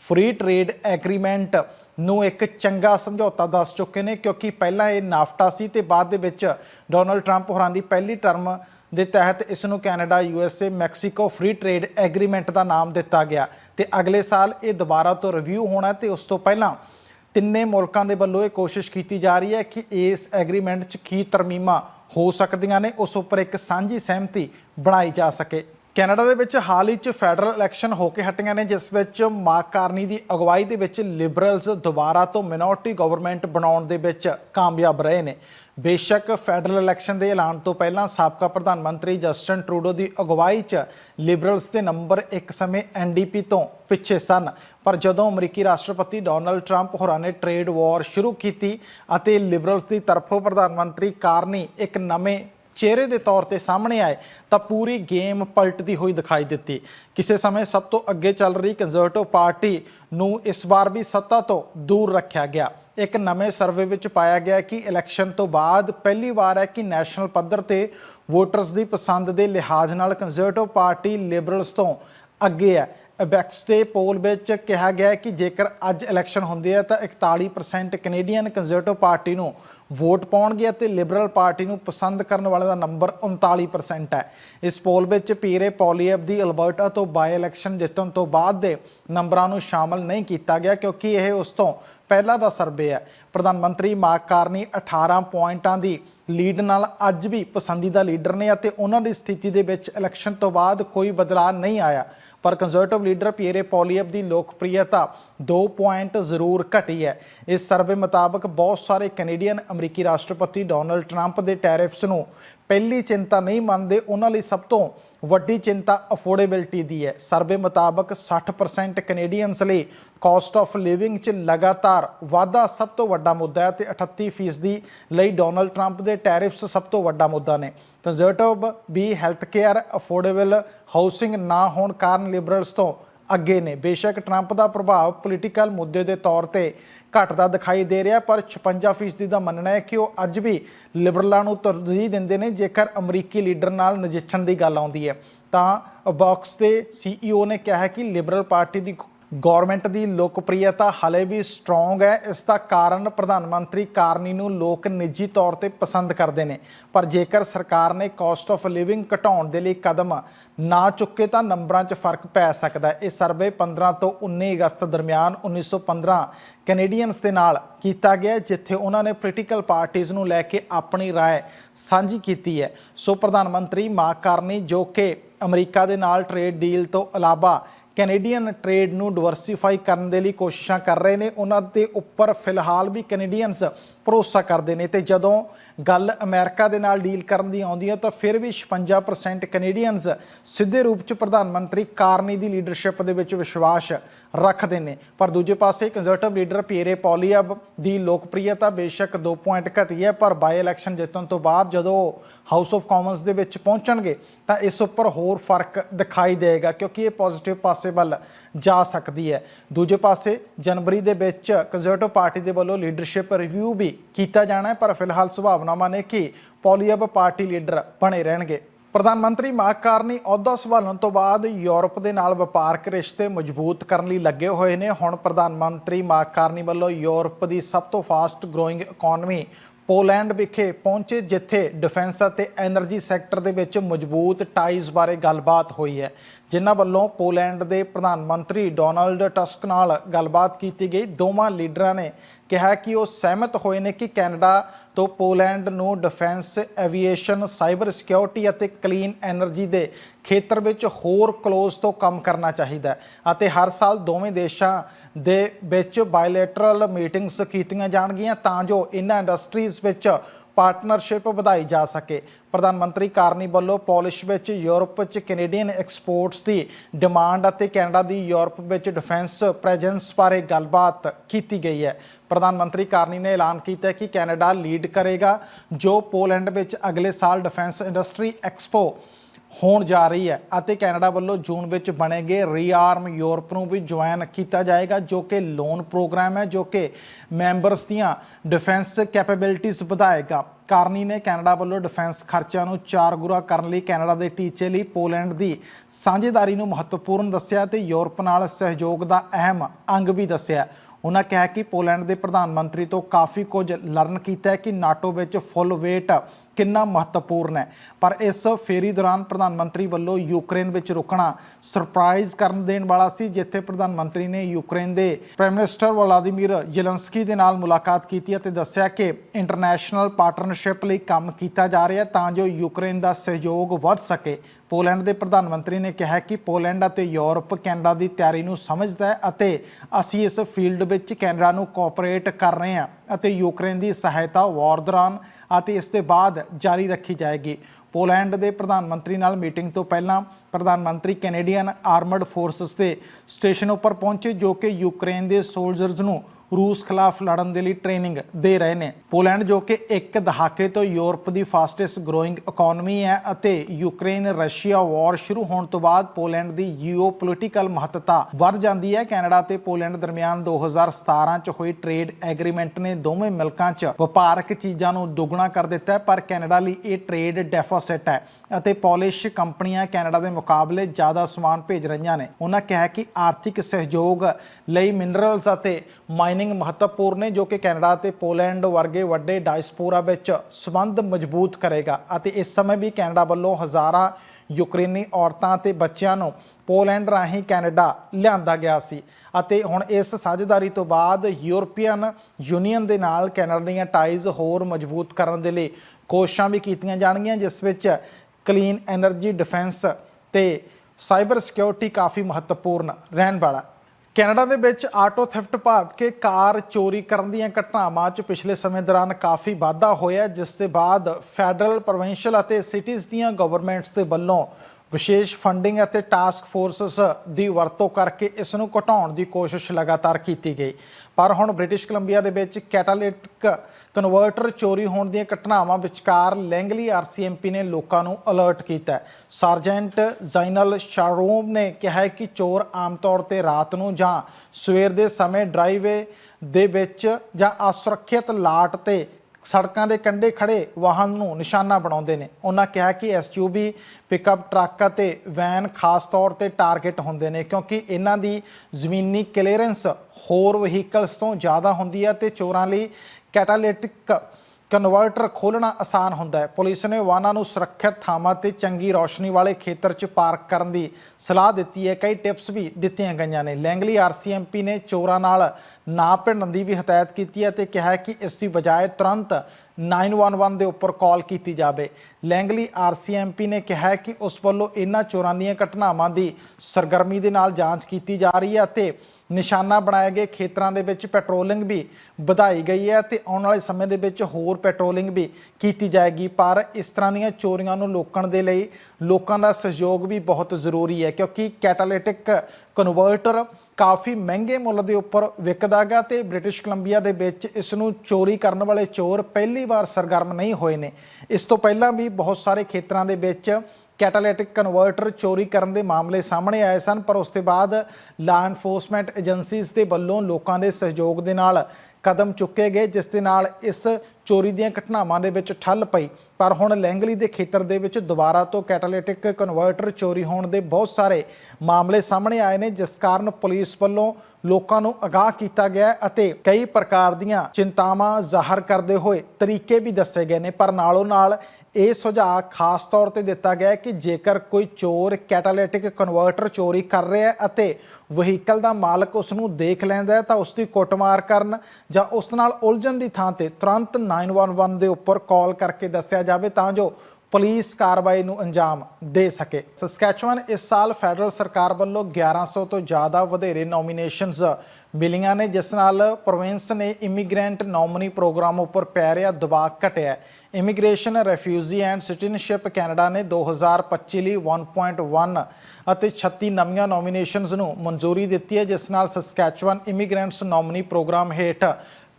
ਫ੍ਰੀ ਟ੍ਰੇਡ ਐਗਰੀਮੈਂਟ ਨੂੰ ਇੱਕ ਚੰਗਾ ਸਮਝੌਤਾ ਦੱਸ ਚੁੱਕੇ ਨੇ, ਕਿਉਂਕਿ ਪਹਿਲਾਂ ਇਹ ਨਾਫਟਾ ਸੀ ਤੇ ਬਾਅਦ ਦੇ ਵਿੱਚ ਡੋਨਲਡ ਟਰੰਪ ਹੋਰਾਂ ਦੀ ਪਹਿਲੀ ਟਰਮ ਦੇ ਤਹਿਤ ਇਸ ਨੂੰ Canada USA Mexico free trade agreement ਦਾ ਨਾਮ ਦਿੱਤਾ ਗਿਆ ਤੇ ਅਗਲੇ ਸਾਲ ਇਹ ਦੁਬਾਰਾ ਤੋਂ ਰਿਵਿਊ ਹੋਣਾ ਤੇ ਉਸ ਤੋਂ ਪਹਿਲਾਂ ਤਿੰਨੇ ਮੁਲਕਾਂ ਦੇ ਵੱਲੋਂ ਇਹ ਕੋਸ਼ਿਸ਼ ਕੀਤੀ ਜਾ ਰਹੀ ਹੈ ਕਿ ਇਸ ਐਗਰੀਮੈਂਟ 'ਚ ਕੀ ਤਰਮੀਮਾਂ ਹੋ ਸਕਦੀਆਂ ਨੇ, ਉਸ ਉੱਪਰ ਇੱਕ ਸਾਂਝੀ ਸਹਿਮਤੀ ਬਣਾਈ ਜਾ ਸਕੇ। ਕੈਨੇਡਾ ਦੇ ਵਿੱਚ ਹਾਲ ਹੀ 'ਚ ਫੈਡਰਲ ਇਲੈਕਸ਼ਨ ਹੋ ਕੇ ਹਟੀਆਂ ਨੇ, ਜਿਸ ਵਿੱਚ ਮਾਰਕ ਕਾਰਨੀ ਦੀ ਅਗਵਾਈ ਦੇ ਵਿੱਚ ਲਿਬਰਲਸ ਦੁਬਾਰਾ ਤੋਂ ਮਿਨੋਰਟੀ ਗਵਰਨਮੈਂਟ ਬਣਾਉਣ ਦੇ ਵਿੱਚ ਕਾਮਯਾਬ ਰਹੇ ਨੇ। ਬੇਸ਼ੱਕ ਫੈਡਰਲ ਇਲੈਕਸ਼ਨ ਦੇ ਐਲਾਨ ਤੋਂ ਪਹਿਲਾਂ ਸਾਬਕਾ ਪ੍ਰਧਾਨ ਮੰਤਰੀ ਜਸਟਨ ਟਰੂਡੋ ਦੀ ਅਗਵਾਈ 'ਚ ਲਿਬਰਲਸ ਦੇ ਨੰਬਰ ਇੱਕ ਸਮੇਂ ਐਨਡੀਪੀ ਤੋਂ ਪਿੱਛੇ ਸਨ। ਪਰ ਜਦੋਂ ਅਮਰੀਕੀ ਰਾਸ਼ਟਰਪਤੀ ਡੋਨਲਡ ਟਰੰਪ ਹੋਰਾਂ ਨੇ ਟ੍ਰੇਡ ਵਾਰ ਸ਼ੁਰੂ ਕੀਤੀ ਅਤੇ ਲਿਬਰਲਸ ਦੀ ਤਰਫੋਂ ਪ੍ਰਧਾਨ ਮੰਤਰੀ ਕਾਰਨੀ ਇੱਕ ਨਵੇਂ ਚਿਹਰੇ ਦੇ ਤੌਰ ਤੇ ਸਾਹਮਣੇ ਆਏ ਤਾਂ ਪੂਰੀ ਗੇਮ ਪਲਟਦੀ ਹੋਈ ਦਿਖਾਈ ਦਿੱਤੀ। ਕਿਸੇ ਸਮੇਂ ਸਭ ਤੋਂ ਅੱਗੇ ਚੱਲ ਰਹੀ ਕੰਜ਼ਰਵੇਟਿਵ ਪਾਰਟੀ ਨੂੰ ਇਸ ਵਾਰ ਵੀ ਸੱਤਾ ਤੋਂ ਦੂਰ ਰੱਖਿਆ ਗਿਆ। ਇੱਕ ਨਵੇਂ ਸਰਵੇ ਵਿੱਚ ਪਾਇਆ ਗਿਆ ਕਿ ਇਲੈਕਸ਼ਨ ਤੋਂ ਬਾਅਦ ਪਹਿਲੀ ਵਾਰ ਹੈ ਕਿ ਨੈਸ਼ਨਲ ਪੱਧਰ ਤੇ ਵੋਟਰਸ ਦੀ ਪਸੰਦ ਦੇ ਲਿਹਾਜ਼ ਨਾਲ ਕੰਜ਼ਰਵੇਟਿਵ ਪਾਰਟੀ ਲਿਬਰਲਸ ਤੋਂ ਅੱਗੇ ਹੈ। ਅਬੈਕਸ ਦੇ ਪੋਲ ਵਿੱਚ ਕਿਹਾ ਗਿਆ ਕਿ ਜੇਕਰ ਅੱਜ ਇਲੈਕਸ਼ਨ ਹੁੰਦੀ ਹੈ ਤਾਂ 41% ਕੈਨੇਡੀਅਨ ਕੰਜ਼ਰਵੇਟਿਵ ਪਾਰਟੀ ਨੂੰ ਵੋਟ ਪਾਉਣਗੇ ਅਤੇ ਲਿਬਰਲ ਪਾਰਟੀ ਨੂੰ ਪਸੰਦ ਕਰਨ ਵਾਲਿਆਂ ਦਾ ਨੰਬਰ 39% ਹੈ। ਇਸ ਪੋਲ ਵਿੱਚ ਪੀਰੇ ਪੋਲੀਅਬ ਦੀ ਅਲਬਰਟਾ ਤੋਂ ਬਾਈ ਇਲੈਕਸ਼ਨ ਜਿੱਤਣ ਤੋਂ ਬਾਅਦ ਦੇ ਨੰਬਰਾਂ ਨੂੰ ਸ਼ਾਮਲ ਨਹੀਂ ਕੀਤਾ ਗਿਆ ਕਿਉਂਕਿ ਇਹ ਉਸ ਤੋਂ ਪਹਿਲਾਂ ਦਾ ਸਰਵੇ ਹੈ। ਪ੍ਰਧਾਨ ਮੰਤਰੀ ਮਾਰਕ ਕਾਰਨੀ 18 ਪੁਆਇੰਟਾਂ ਦੀ ਲੀਡ ਨਾਲ ਅੱਜ ਵੀ ਪਸੰਦੀਦਾ ਲੀਡਰ ਨੇ ਅਤੇ ਉਹਨਾਂ ਦੀ ਸਥਿਤੀ ਦੇ ਵਿੱਚ ਇਲੈਕਸ਼ਨ ਤੋਂ ਬਾਅਦ ਕੋਈ ਬਦਲਾਅ ਨਹੀਂ ਆਇਆ। ਪਰ ਕੰਜ਼ਰਵੇਟਿਵ ਲੀਡਰ ਪੀਰੇ ਪੋਲੀਅਬ ਦੀ ਲੋਕਪ੍ਰਿਯਤਾ 2 ਪੁਆਇੰਟ ਜ਼ਰੂਰ ਘਟੀ ਹੈ। ਇਸ ਸਰਵੇ ਮੁਤਾਬਕ ਬਹੁਤ ਸਾਰੇ ਕੈਨੇਡੀਅਨ ਅਮਰੀਕੀ ਰਾਸ਼ਟਰਪਤੀ ਡੋਨਲਡ ਟਰੰਪ ਦੇ ਟੈਰਿਫਸ ਨੂੰ ਪਹਿਲੀ ਚਿੰਤਾ ਨਹੀਂ ਮੰਨਦੇ। ਉਹਨਾਂ ਲਈ ਸਭ ਤੋਂ ਵੱਡੀ ਚਿੰਤਾ ਅਫੋਰਡੇਬਿਲਟੀ ਦੀ ਹੈ। ਸਰਵੇ ਮੁਤਾਬਕ 60% ਕੈਨੇਡੀਅਨਸ ਲਈ ਕਾਸਟ ਆਫ ਲਿਵਿੰਗ 'ਚ ਲਗਾਤਾਰ ਵਾਧਾ ਸਭ ਤੋਂ ਵੱਡਾ ਮੁੱਦਾ ਹੈ ਤੇ 38% ਲਈ ਡੋਨਲਡ ਟਰੰਪ ਦੇ ਟੈਰਿਫਸ ਸਭ ਤੋਂ ਵੱਡਾ ਮੁੱਦਾ ਨੇ। ਕੰਜ਼ਰਵੇਟਿਵ ਵੀ ਹੈਲਥ ਕੇਅਰ ਅਫੋਰਡੇਬਲ ਹਾਊਸਿੰਗ ਨਾ ਹੋਣ ਕਾਰਨ ਲਿਬਰਲਸ ਤੋਂ ਅੱਗੇ ਨੇ। ਬੇਸ਼ੱਕ ਟਰੰਪ ਦਾ ਪ੍ਰਭਾਵ ਪੋਲੀਟੀਕਲ ਮੁੱਦੇ ਦੇ ਤੌਰ ਤੇ ਘਟਦਾ ਦਿਖਾਈ ਦੇ ਰਿਹਾ, ਪਰ 56% ਦਾ ਮੰਨਣਾ ਹੈ ਕਿ ਉਹ ਅੱਜ ਵੀ ਲਿਬਰਲਾਂ ਨੂੰ ਤਰਜੀਹ ਦਿੰਦੇ ਨੇ, ਜੇਕਰ ਅਮਰੀਕੀ ਲੀਡਰ ਨਾਲ ਨਜਿੱਠਣ ਦੀ ਗੱਲ ਆਉਂਦੀ ਹੈ। ਤਾਂ ਬਾਕਸ ਦੇ ਸੀਈਓ ਨੇ ਕਿਹਾ ਹੈ ਕਿ ਲਿਬਰਲ ਪਾਰਟੀ ਦੀ ਗਵਰਨਮੈਂਟ ਦੀ ਲੋਕਪ੍ਰਿਯਤਾ ਹਲੇ ਵੀ ਸਟਰੋਂਗ ਹੈ ਇਸ ਦਾ ਕਾਰਨ ਪ੍ਰਧਾਨ ਮੰਤਰੀ ਕਾਰਨੀ ਨੂੰ ਲੋਕ ਨਿੱਜੀ ਤੌਰ ਤੇ ਪਸੰਦ ਕਰਦੇ ਨੇ ਪਰ ਜੇਕਰ ਸਰਕਾਰ ਨੇ ਕਾਸਟ ਆਫ ਲਿਵਿੰਗ ਘਟਾਉਣ ਦੇ ਲਈ ਕਦਮ ਨਾ ਚੁੱਕੇ ਤਾਂ ਨੰਬਰਾਂ 'ਚ ਫਰਕ ਪੈ ਸਕਦਾ ਹੈ ਇਹ ਸਰਵੇ 15 ਤੋਂ 19 ਅਗਸਤ ਦਰਮਿਆਨ 1915 ਕੈਨੇਡੀਅਨਸ ਦੇ ਨਾਲ ਕੀਤਾ ਗਿਆ ਜਿੱਥੇ ਉਹਨਾਂ ਨੇ ਪੋਲੀਟੀਕਲ ਪਾਰਟੀਆਂ ਨੂੰ ਲੈ ਕੇ ਆਪਣੀ رائے ਸਾਂਝੀ ਕੀਤੀ ਹੈ ਸੋ ਪ੍ਰਧਾਨ ਮੰਤਰੀ ਮਾਰਕ ਕਾਰਨੀ ਜੋ ਕਿ ਅਮਰੀਕਾ ਦੇ ਨਾਲ ਟ੍ਰੇਡ ਡੀਲ ਤੋਂ ਇਲਾਵਾ ਕੈਨੇਡੀਅਨ ਟ੍ਰੇਡ ਨੂੰ ਡਿਵਰਸੀਫਾਈ ਕਰਨ ਦੇ ਲਈ ਕੋਸ਼ਿਸ਼ਾਂ ਕਰ ਰਹੇ ਨੇ। ਉਹਨਾਂ ਦੇ ਉੱਪਰ ਫਿਲਹਾਲ ਵੀ ਕੈਨੇਡੀਅਨਸ ਭਰੋਸਾ ਕਰਦੇ ਨੇ ਤੇ ਜਦੋਂ ਗੱਲ ਅਮਰੀਕਾ ਦੇ ਨਾਲ ਡੀਲ ਕਰਨ ਦੀ ਆਉਂਦੀ ਹੈ, ਤਾਂ ਫਿਰ ਵੀ 56% ਕੈਨੇਡੀਅਨਸ ਸਿੱਧੇ ਰੂਪ 'ਚ ਪ੍ਰਧਾਨ ਮੰਤਰੀ ਕਾਰਨੀ ਦੀ ਲੀਡਰਸ਼ਿਪ ਦੇ ਵਿੱਚ ਵਿਸ਼ਵਾਸ ਰੱਖਦੇ ਨੇ। ਪਰ ਦੂਜੇ ਪਾਸੇ ਕੰਜ਼ਰਵੇਟਿਵ ਲੀਡਰ ਪੀਰੇ ਪੌਲੀਅਬ ਦੀ ਲੋਕਪ੍ਰਿਯਤਾ ਬੇਸ਼ੱਕ 2 ਪੁਆਇੰਟ ਘਟੀ ਹੈ, ਪਰ ਬਾਈ ਇਲੈਕਸ਼ਨ ਜਿੱਤਣ ਤੋਂ ਬਾਅਦ ਜਦੋਂ ਹਾਊਸ ਆਫ ਕਾਮਨਸ ਦੇ ਵਿੱਚ ਪਹੁੰਚਣਗੇ, ਤਾਂ ਇਸ ਉੱਪਰ ਹੋਰ ਫ਼ਰਕ ਦਿਖਾਈ ਦੇਵੇਗਾ, ਕਿਉਂਕਿ ਇਹ ਪੋਜ਼ਿਟਿਵ ਪਾਸੇ ਵੱਲ ਜਾ ਸਕਦੀ ਹੈ। ਦੂਜੇ ਪਾਸੇ ਜਨਵਰੀ ਦੇ ਵਿੱਚ ਕੰਜ਼ਰਵੇਟਿਵ ਪਾਰਟੀ ਦੇ ਵੱਲੋਂ ਲੀਡਰਸ਼ਿਪ ਰਿਵਿਊ ਵੀ ਕੀਤਾ ਜਾਣਾ ਹੈ, ਪਰ ਫਿਲਹਾਲ ਸੁਭਾਅ ਸੰਭਾਵਨਾਵਾਂ ਨੇ ਕਿ ਪੋਲੀਅਬ ਪਾਰਟੀ ਲੀਡਰ ਬਣੇ ਰਹਿਣਗੇ। ਪ੍ਰਧਾਨ ਮੰਤਰੀ ਮਾਕਾਰਨੀ ਅਹੁਦਾ ਸੰਭਾਲਣ ਤੋਂ ਬਾਅਦ ਯੂਰਪ ਦੇ ਨਾਲ ਵਪਾਰਕ ਰਿਸ਼ਤੇ ਮਜ਼ਬੂਤ ਕਰਨ ਲਈ ਲੱਗੇ ਹੋਏ ਨੇ। ਹੁਣ ਪ੍ਰਧਾਨ ਮੰਤਰੀ ਮਾਕ ਕਾਰਨੀ ਵੱਲੋਂ ਯੂਰਪ ਦੀ ਸਭ ਤੋਂ ਫਾਸਟ ਗਰੋਇੰਗ ਇਕਨੋਮੀ ਪੋਲੈਂਡ ਵਿਖੇ ਪਹੁੰਚੇ, ਜਿੱਥੇ ਡਿਫੈਂਸ ਅਤੇ એનર્ਜੀ ਸੈਕਟਰ ਦੇ ਵਿੱਚ ਮਜ਼ਬੂਤ ਟਾਈਜ਼ ਬਾਰੇ ਗੱਲਬਾਤ ਹੋਈ ਹੈ। ਜਿਨ੍ਹਾਂ ਵੱਲੋਂ ਪੋਲੈਂਡ ਦੇ ਪ੍ਰਧਾਨ ਮੰਤਰੀ ਡੋਨਲਡ ਟਸਕ ਨਾਲ ਗੱਲਬਾਤ ਕੀਤੀ ਗਈ। ਦੋਵਾਂ ਲੀਡਰਾਂ ਨੇ ਕਿਹਾ ਕਿ ਉਹ ਸਹਿਮਤ ਹੋਏ ਨੇ ਕਿ ਕੈਨੇਡਾ ਤੋਂ ਪੋਲੈਂਡ ਨੂੰ ਡਿਫੈਂਸ, ਐਵੀਏਸ਼ਨ, ਸਾਈਬਰ ਸਿਕਿਉਰਿਟੀ ਅਤੇ ਕਲੀਨ એનર્ਜੀ ਦੇ ਖੇਤਰ ਵਿੱਚ ਹੋਰ ক্লোਜ਼ ਤੋਂ ਕੰਮ ਕਰਨਾ ਚਾਹੀਦਾ ਅਤੇ ਹਰ ਸਾਲ ਦੋਵੇਂ ਦੇਸ਼ਾਂ ਦੇ ਵਿੱਚ ਬਾਇਲੇਟਰਲ ਮੀਟਿੰਗਸ ਕੀਤੀਆਂ ਜਾਣਗੀਆਂ ਤਾਂ ਜੋ ਇਹਨਾਂ ਇੰਡਸਟਰੀਜ਼ ਵਿੱਚ ਪਾਰਟਨਰਸ਼ਿਪ ਵਧਾਈ ਜਾ ਸਕੇ। ਪ੍ਰਧਾਨ ਮੰਤਰੀ ਕਾਰਨੀ ਵੱਲੋਂ ਪੋਲਿਸ਼ ਵਿੱਚ ਯੂਰਪ ਵਿੱਚ ਕੈਨੇਡੀਅਨ ਐਕਸਪੋਰਟਸ ਦੀ ਡਿਮਾਂਡ ਅਤੇ ਕੈਨੇਡਾ ਦੀ ਯੂਰਪ ਵਿੱਚ ਡਿਫੈਂਸ ਪ੍ਰੈਜ਼ੈਂਸ ਬਾਰੇ ਗੱਲਬਾਤ ਕੀਤੀ ਗਈ ਹੈ। ਪ੍ਰਧਾਨ ਮੰਤਰੀ ਕਾਰਨੀ ਨੇ ਐਲਾਨ ਕੀਤਾ ਕਿ ਕੈਨੇਡਾ ਲੀਡ ਕਰੇਗਾ, ਜੋ ਪੋਲੈਂਡ ਵਿੱਚ ਅਗਲੇ ਸਾਲ ਡਿਫੈਂਸ ਇੰਡਸਟਰੀ ਐਕਸਪੋ ਹੋਣ ਜਾ ਰਹੀ ਹੈ ਅਤੇ ਕੈਨੇਡਾ ਵੱਲੋਂ ਜੂਨ ਵਿੱਚ ਬਣੇਗੇ ਰੀਆਰਮ ਯੂਰਪ ਨੂੰ ਵੀ ਜੁਆਇਨ ਕੀਤਾ ਜਾਏਗਾ, ਜੋ ਕਿ ਲੋਨ ਪ੍ਰੋਗਰਾਮ ਹੈ, ਜੋ ਕਿ ਮੈਂਬਰਸ ਦੀਆਂ ਡਿਫੈਂਸ ਕੈਪੇਬਿਲਿਟੀਜ਼ ਵਧਾਏਗਾ। ਕਾਰਨੀ ਨੇ ਕੈਨੇਡਾ ਵੱਲੋਂ ਡਿਫੈਂਸ ਖਰਚਿਆਂ ਨੂੰ ਚਾਰ ਗੁਣਾ ਕਰਨ ਲਈ ਕੈਨੇਡਾ ਦੇ ਟੀਚੇ ਲਈ ਪੋਲੈਂਡ ਦੀ ਸਾਂਝੇਦਾਰੀ ਨੂੰ ਮਹੱਤਵਪੂਰਨ ਦੱਸਿਆ ਤੇ ਯੂਰਪ ਨਾਲ ਸਹਿਯੋਗ ਦਾ ਅਹਿਮ ਅੰਗ ਵੀ ਦੱਸਿਆ। ਉਹਨਾਂ ਕਿਹਾ ਕਿ ਪੋਲੈਂਡ ਦੇ ਪ੍ਰਧਾਨ ਮੰਤਰੀ ਤੋਂ ਕਾਫੀ ਕੁਝ ਲਰਨ ਕੀਤਾ ਹੈ ਕਿ ਨਾਟੋ ਵਿੱਚ ਫੁੱਲ ਵੇਟ ਕਿੰਨਾ ਮਹੱਤਵਪੂਰਨ ਹੈ। ਪਰ ਇਸ ਫੇਰੀ ਦੌਰਾਨ ਪ੍ਰਧਾਨ ਮੰਤਰੀ ਵੱਲੋਂ ਯੂਕਰੇਨ ਵਿੱਚ ਰੁਕਣਾ ਸਰਪ੍ਰਾਈਜ਼ ਕਰਨ ਦੇਣ ਵਾਲਾ ਸੀ, ਜਿੱਥੇ ਪ੍ਰਧਾਨ ਮੰਤਰੀ ਨੇ ਯੂਕਰੇਨ ਦੇ ਪ੍ਰਾਈਮ ਮਿਨਿਸਟਰ ਵਲਾਦੀਮੀਰ ਜ਼ੈਲੈਂਸਕੀ ਦੇ ਨਾਲ ਮੁਲਾਕਾਤ ਕੀਤੀ ਅਤੇ ਦੱਸਿਆ ਕਿ ਇੰਟਰਨੈਸ਼ਨਲ ਪਾਰਟਨਰਸ਼ਿਪ ਲਈ ਕੰਮ ਕੀਤਾ ਜਾ ਰਿਹਾ ਤਾਂ ਜੋ ਯੂਕਰੇਨ ਦਾ ਸਹਿਯੋਗ ਵੱਧ ਸਕੇ। ਪੋਲੈਂਡ ਦੇ ਪ੍ਰਧਾਨ ਮੰਤਰੀ ਨੇ ਕਿਹਾ ਕਿ ਪੋਲੈਂਡ ਅਤੇ ਯੂਰਪ ਕੈਨੇਡਾ ਦੀ ਤਿਆਰੀ ਨੂੰ ਸਮਝਦਾ ਹੈ ਅਤੇ ਅਸੀਂ ਇਸ ਫੀਲਡ ਵਿੱਚ ਕੈਨੇਡਾ ਨੂੰ ਕੋਆਪਰੇਟ ਕਰ ਰਹੇ ਹਾਂ ਅਤੇ ਯੂਕਰੇਨ ਦੀ ਸਹਾਇਤਾ ਵਾਰ ਦੌਰਾਨ ਅਤੇ ਇਸ ਦੇ ਬਾਅਦ ਜਾਰੀ ਰੱਖੀ ਜਾਏਗੀ। ਪੋਲੈਂਡ ਦੇ ਪ੍ਰਧਾਨ ਮੰਤਰੀ ਨਾਲ ਮੀਟਿੰਗ ਤੋਂ ਪਹਿਲਾਂ ਪ੍ਰਧਾਨ ਮੰਤਰੀ ਕੈਨੇਡੀਅਨ ਆਰਮਡ ਫੋਰਸਸ ਦੇ ਸਟੇਸ਼ਨ ਉੱਪਰ ਪਹੁੰਚੇ ਜੋ ਕਿ ਯੂਕਰੇਨ ਦੇ ਸੋਲਜਰਸ ਨੂੰ ਰੂਸ ਖਿਲਾਫ ਲੜਨ ਦੇ ਲਈ ਟ੍ਰੇਨਿੰਗ ਦੇ ਰਹੇ ਨੇ। ਪੋਲੈਂਡ ਜੋ ਕਿ ਇੱਕ ਦਹਾਕੇ ਤੋਂ ਯੂਰਪ ਦੀ ਫਾਸਟੈਸਟ ਗਰੋਇੰਗ ਇਕਨੋਮੀ ਹੈ ਅਤੇ ਯੂਕਰੇਨ ਰਸ਼ੀਆ ਵਾਰ ਸ਼ੁਰੂ ਹੋਣ ਤੋਂ ਬਾਅਦ ਪੋਲੈਂਡ ਦੀ ਜੀਓਪੋਲਿਟੀਕਲ ਮਹੱਤਤਾ ਵੱਧ ਜਾਂਦੀ ਹੈ। ਕੈਨੇਡਾ ਤੇ ਪੋਲੈਂਡ ਦਰਮਿਆਨ 2017 ਚ ਹੋਈ ਟ੍ਰੇਡ ਐਗਰੀਮੈਂਟ ਨੇ ਦੋਵੇਂ ਮੁਲਕਾਂ ਚ ਵਪਾਰਕ ਚੀਜ਼ਾਂ ਨੂੰ ਦੁੱਗਣਾ ਕਰ ਦਿੱਤਾ ਹੈ, ਪਰ ਕੈਨੇਡਾ ਲਈ ਇਹ ਟ੍ਰੇਡ ਡੈਫਿਸਿਟ ਹੈ ਅਤੇ ਪੋਲਿਸ਼ ਕੰਪਨੀਆਂ ਕੈਨੇਡਾ ਦੇ ਮੁਕਾਬਲੇ ਜ਼ਿਆਦਾ ਸਮਾਨ ਭੇਜ ਰਹੀਆਂ ਨੇ। ਉਹਨਾਂ ਕਿਹਾ ਕਿ ਆਰਥਿਕ ਸਹਿਯੋਗ ਲਈ ਮਿਨਰਲਸ ਅਤੇ ਮਾਈਨਿੰਗ ਮਾਈਨਿੰਗ ਮਹੱਤਵਪੂਰਨ ਨੇ ਜੋ ਕਿ ਕੈਨੇਡਾ ਤੇ ਪੋਲੈਂਡ ਵਰਗੇ ਵੱਡੇ ਡਾਇਸਪੋਰਾ ਵਿੱਚ ਸਬੰਧ ਮਜ਼ਬੂਤ ਕਰੇਗਾ ਅਤੇ ਇਸ ਸਮੇਂ ਵੀ ਕੈਨੇਡਾ ਵੱਲੋਂ ਹਜ਼ਾਰਾਂ ਯੂਕਰੇਨੀ ਔਰਤਾਂ ਤੇ ਬੱਚਿਆਂ ਨੂੰ ਪੋਲੈਂਡ ਰਾਹੀਂ ਕੈਨੇਡਾ ਲਿਆਂਦਾ ਗਿਆ ਸੀ ਅਤੇ ਹੁਣ ਇਸ ਸਾਂਝੇਦਾਰੀ ਤੋਂ ਬਾਅਦ ਯੂਰਪੀਅਨ ਯੂਨੀਅਨ ਦੇ ਨਾਲ ਕੈਨੇਡਾ ਦੀਆਂ ਟਾਈਜ਼ ਹੋਰ ਮਜ਼ਬੂਤ ਕਰਨ ਦੇ ਲਈ ਕੋਸ਼ਿਸ਼ਾਂ ਵੀ ਕੀਤੀਆਂ ਜਾਣਗੀਆਂ, ਜਿਸ ਵਿੱਚ ਕਲੀਨ એનર્ਜੀ ਡਿਫੈਂਸ ਤੇ ਸਾਈਬਰ ਸਿਕਿਉਰਿਟੀ ਕਾਫੀ ਮਹੱਤਵਪੂਰਨ ਰਹਿਣ ਵਾਲਾ। ਕੈਨੇਡਾ ਦੇ ਵਿੱਚ ਆਟੋ ਥੈਫਟ ਭਾਵ ਕਿ ਕਾਰ ਚੋਰੀ ਕਰਨ ਦੀਆਂ ਘਟਨਾਵਾਂ 'ਚ ਪਿਛਲੇ ਸਮੇਂ ਦੌਰਾਨ ਕਾਫੀ ਵਾਧਾ ਹੋਇਆ, ਜਿਸ ਦੇ ਬਾਅਦ ਫੈਡਰਲ, ਪ੍ਰੋਵਿੰਸ਼ੀਅਲ ਅਤੇ ਸਿਟੀਜ਼ ਦੀਆਂ ਗਵਰਨਮੈਂਟਸ ਦੇ ਵੱਲੋਂ ਵਿਸ਼ੇਸ਼ ਫੰਡਿੰਗ ਅਤੇ ਟਾਸਕ ਫੋਰਸਸ ਦੀ ਵਰਤੋਂ ਕਰਕੇ ਇਸ ਨੂੰ ਘਟਾਉਣ ਦੀ ਕੋਸ਼ਿਸ਼ ਲਗਾਤਾਰ ਕੀਤੀ ਗਈ। ਪਰ ਹੁਣ ਬ੍ਰਿਟਿਸ਼ ਕੋਲੰਬੀਆ ਦੇ ਵਿੱਚ ਕੈਟਾਲਿਟਿਕ ਕਨਵਰਟਰ ਚੋਰੀ ਹੋਣ ਦੀਆਂ ਘਟਨਾਵਾਂ ਵਿਚਕਾਰ ਲੈਂਗਲੀ ਆਰਸੀਐਮਪੀ ਨੇ ਲੋਕਾਂ ਨੂੰ ਅਲਰਟ ਕੀਤਾ ਹੈ। ਸਰਜੈਂਟ ਜ਼ਾਈਨਲ ਸ਼ਾਰੋਮ ਨੇ ਕਿਹਾ ਕਿ ਚੋਰ ਆਮ ਤੌਰ ਤੇ ਰਾਤ ਨੂੰ ਜਾਂ ਸਵੇਰ ਦੇ ਸਮੇਂ ਡਰਾਈਵੇ ਦੇ ਵਿੱਚ ਜਾਂ ਅਸੁਰੱਖਿਅਤ ਲਾਟ ਤੇ ਸੜਕਾਂ ਦੇ ਕੰਢੇ ਖੜੇ ਵਾਹਨ ਨੂੰ ਨਿਸ਼ਾਨਾ ਬਣਾਉਂਦੇ ਨੇ। ਉਹਨਾਂ ਕਿਹਾ ਕਿ ਐਸਯੂਵੀ ਪਿਕਅਪ ਟਰੱਕ ਅਤੇ ਵੈਨ ਖਾਸ ਤੌਰ ਤੇ ਟਾਰਗੇਟ ਹੁੰਦੇ ਨੇ ਕਿਉਂਕਿ ਇਹਨਾਂ ਦੀ ਜ਼ਮੀਨੀ ਕਲੀਅਰੈਂਸ ਹੋਰ ਵਹੀਕਲਸ ਤੋਂ ਜ਼ਿਆਦਾ ਹੁੰਦੀ ਹੈ ਤੇ ਚੋਰਾਂ ਲਈ ਕੈਟਾਲਿਟਿਕ ਕਨਵਰਟਰ ਖੋਲ੍ਹਣਾ ਆਸਾਨ ਹੁੰਦਾ ਹੈ। ਪੁਲਿਸ ਨੇ ਵਾਹਨਾਂ ਨੂੰ ਸੁਰੱਖਿਅਤ ਥਾਵਾਂ ਤੇ ਚੰਗੀ ਰੌਸ਼ਨੀ ਵਾਲੇ ਖੇਤਰ 'ਚ ਪਾਰਕ ਕਰਨ ਦੀ ਸਲਾਹ ਦਿੱਤੀ ਹੈ। ਕਈ ਟਿਪਸ ਵੀ ਦਿੱਤੀਆਂ ਗਈਆਂ ਨੇ। ਲੈਂਗਲੀ ਆਰਸੀਐਮਪੀ ਨੇ ਚੋਰਾਂ ਨਾਲ ਨਾ ਭਿੜਨ ਦੀ ਵੀ ਹਦਾਇਤ ਕੀਤੀ ਹੈ ਤੇ ਕਿਹਾ ਕਿ ਇਸ ਦੀ ਬਜਾਏ ਤੁਰੰਤ 911 ਦੇ ਉੱਪਰ ਕਾਲ ਕੀਤੀ ਜਾਵੇ। ਲੈਂਗਲੀ ਆਰਸੀਐਮਪੀ ਨੇ ਕਿਹਾ ਕਿ ਉਸ ਵੱਲੋਂ ਇਹਨਾਂ ਚੋਰਾਂ ਦੀਆਂ ਘਟਨਾਵਾਂ ਦੀ ਸਰਗਰਮੀ ਦੇ ਨਾਲ ਜਾਂਚ ਕੀਤੀ ਜਾ ਰਹੀ ਹੈ ਅਤੇ ਨਿਸ਼ਾਨਾ ਬਣਾਏ ਗਏ, ਖੇਤਰਾਂ ਦੇ ਵਿੱਚ ਪੈਟਰੋਲਿੰਗ ਵੀ ਵਧਾਈ ਗਈ ਹੈ ਤੇ ਆਉਣ ਵਾਲੇ ਸਮੇਂ ਦੇ ਵਿੱਚ ਹੋਰ ਪੈਟਰੋਲਿੰਗ ਵੀ ਕੀਤੀ ਜਾਏਗੀ। ਪਰ ਇਸ ਤਰ੍ਹਾਂ ਦੀਆਂ ਚੋਰੀਆਂ ਨੂੰ ਰੋਕਣ ਦੇ ਲਈ ਲੋਕਾਂ ਦਾ ਸਹਿਯੋਗ ਵੀ ਬਹੁਤ ਜ਼ਰੂਰੀ ਹੈ, ਕਿਉਂਕਿ ਕੈਟਾਲਿਟਿਕ ਕਨਵਰਟਰ ਕਾਫੀ ਮਹਿੰਗੇ ਮੁੱਲ ਦੇ ਉੱਪਰ ਵਿਕਦਾ ਗਾ ਤੇ ਬ੍ਰਿਟਿਸ਼ ਕੋਲੰਬੀਆ ਦੇ ਵਿੱਚ ਇਸ ਨੂੰ ਚੋਰੀ ਕਰਨ ਵਾਲੇ ਚੋਰ ਪਹਿਲੀ ਵਾਰ ਸਰਗਰਮ ਨਹੀਂ ਹੋਏ ਨੇ। ਇਸ ਤੋਂ ਪਹਿਲਾਂ ਵੀ ਬਹੁਤ ਸਾਰੇ ਖੇਤਰਾਂ ਦੇ ਵਿੱਚ ਕੈਟਾਲੈਟਿਕ ਕਨਵਰਟਰ ਚੋਰੀ ਕਰਨ ਦੇ ਮਾਮਲੇ ਸਾਹਮਣੇ ਆਏ ਸਨ, ਪਰ ਉਸ ਤੋਂ ਬਾਅਦ ਲਾ ਐਨਫੋਰਸਮੈਂਟ ਏਜੰਸੀਜ਼ ਦੇ ਵੱਲੋਂ ਲੋਕਾਂ ਦੇ ਸਹਿਯੋਗ ਦੇ ਨਾਲ ਕਦਮ ਚੁੱਕੇ ਗਏ, ਜਿਸ ਦੇ ਨਾਲ ਇਸ ਚੋਰੀ ਦੀਆਂ ਘਟਨਾਵਾਂ ਦੇ ਵਿੱਚ ਠੱਲ ਪਈ। ਪਰ ਹੁਣ ਲੈਂਗਲੀ ਦੇ ਖੇਤਰ ਦੇ ਵਿੱਚ ਦੁਬਾਰਾ ਤੋਂ ਕੈਟਾਲਿਟਿਕ ਕਨਵਰਟਰ ਚੋਰੀ ਹੋਣ ਦੇ ਬਹੁਤ ਸਾਰੇ ਮਾਮਲੇ ਸਾਹਮਣੇ ਆਏ ਨੇ, ਜਿਸ ਕਾਰਨ ਪੁਲਿਸ ਵੱਲੋਂ ਲੋਕਾਂ ਨੂੰ ਅਗਾਹ ਕੀਤਾ ਗਿਆ ਅਤੇ ਕਈ ਪ੍ਰਕਾਰ ਦੀਆਂ ਚਿੰਤਾਵਾਂ ਜ਼ਾਹਰ ਕਰਦੇ ਹੋਏ ਤਰੀਕੇ ਵੀ ਦੱਸੇ ਗਏ ਨੇ। ਪਰ ਨਾਲੋਂ ਨਾਲ ਇਹ ਸੁਝਾਅ ਖਾਸ ਤੌਰ ਤੇ ਦਿੱਤਾ ਗਿਆ ਹੈ ਕਿ ਜੇਕਰ ਕੋਈ ਚੋਰ ਕੈਟਾਲਿਟਿਕ ਕਨਵਰਟਰ ਚੋਰੀ ਕਰ ਰਿਹਾ ਹੈ ਅਤੇ ਵਹੀਕਲ ਦਾ ਮਾਲਕ ਉਸ ਨੂੰ ਦੇਖ ਲੈਂਦਾ ਹੈ ਤਾਂ ਉਸ ਦੀ ਕੁੱਟਮਾਰ ਕਰਨ ਜਾਂ ਉਸ ਨਾਲ ਉਲਝਣ ਦੀ ਥਾਂ ਤੇ ਤੁਰੰਤ 911 ਦੇ ਉੱਪਰ ਕਾਲ ਕਰਕੇ ਦੱਸਿਆ ਜਾਵੇ ਤਾਂ ਜੋ ਪੁਲਿਸ ਕਾਰਵਾਈ ਨੂੰ ਅੰਜਾਮ ਦੇ ਸਕੇ। ਸਸਕੈਚੁਅਨ ਇਸ ਸਾਲ ਫੈਡਰਲ ਸਰਕਾਰ ਵੱਲੋਂ 1100 ਤੋਂ ਜ਼ਿਆਦਾ ਵਧੇਰੇ ਨੋਮੀਨੇਸ਼ਨਸ ਮਿਲੀਆਂ ਨੇ, ਜਿਸ ਨਾਲ ਪ੍ਰੋਵਿੰਸ ਨੇ ਇਮੀਗ੍ਰੈਂਟ ਨੋਮਨੀ ਪ੍ਰੋਗਰਾਮ ਉੱਪਰ ਪੈ ਰਿਹਾ ਦਬਾਅ ਘਟਿਆ। Immigration, refugee and citizenship Canada ਨੇ 2025 ਲਈ 1.1 ਅਤੇ 36 ਨਵੀਆਂ ਨੋਮੀਨੇਸ਼ਨਸ ਨੂੰ ਮਨਜ਼ੂਰੀ ਦਿੱਤੀ ਹੈ, ਜਿਸ ਨਾਲ ਸਸਕੈਚੁਅਨ ਇਮੀਗ੍ਰੈਂਟਸ ਨੋਮਨੀ ਪ੍ਰੋਗਰਾਮ ਹੇਠ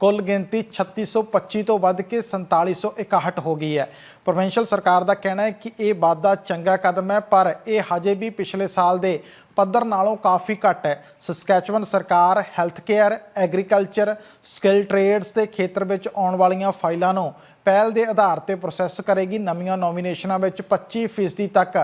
ਕੁੱਲ ਗਿਣਤੀ 3625 ਤੋਂ ਵੱਧ ਕੇ 4761 ਹੋ ਗਈ ਹੈ। ਪ੍ਰੋਵਿੰਸ਼ੀਅਲ ਸਰਕਾਰ ਦਾ ਕਹਿਣਾ ਹੈ ਕਿ ਇਹ ਵਾਧਾ ਚੰਗਾ ਕਦਮ ਹੈ, ਪਰ ਇਹ ਹਜੇ ਵੀ ਪਿਛਲੇ ਸਾਲ ਦੇ ਪੱਧਰ ਨਾਲੋਂ ਕਾਫੀ ਘੱਟ ਹੈ। ਸਸਕੈਚੁਅਨ ਸਰਕਾਰ health care agriculture skill trades ਦੇ ਖੇਤਰ ਵਿੱਚ ਆਉਣ ਵਾਲੀਆਂ ਫਾਈਲਾਂ ਨੂੰ ਪਹਿਲ ਦੇ ਆਧਾਰ ਤੇ ਪ੍ਰੋਸੈਸ ਕਰੇਗੀ। ਨਵੀਆਂ ਨੋਮੀਨੇਸ਼ਨਾਂ ਵਿੱਚ 25% ਤੱਕ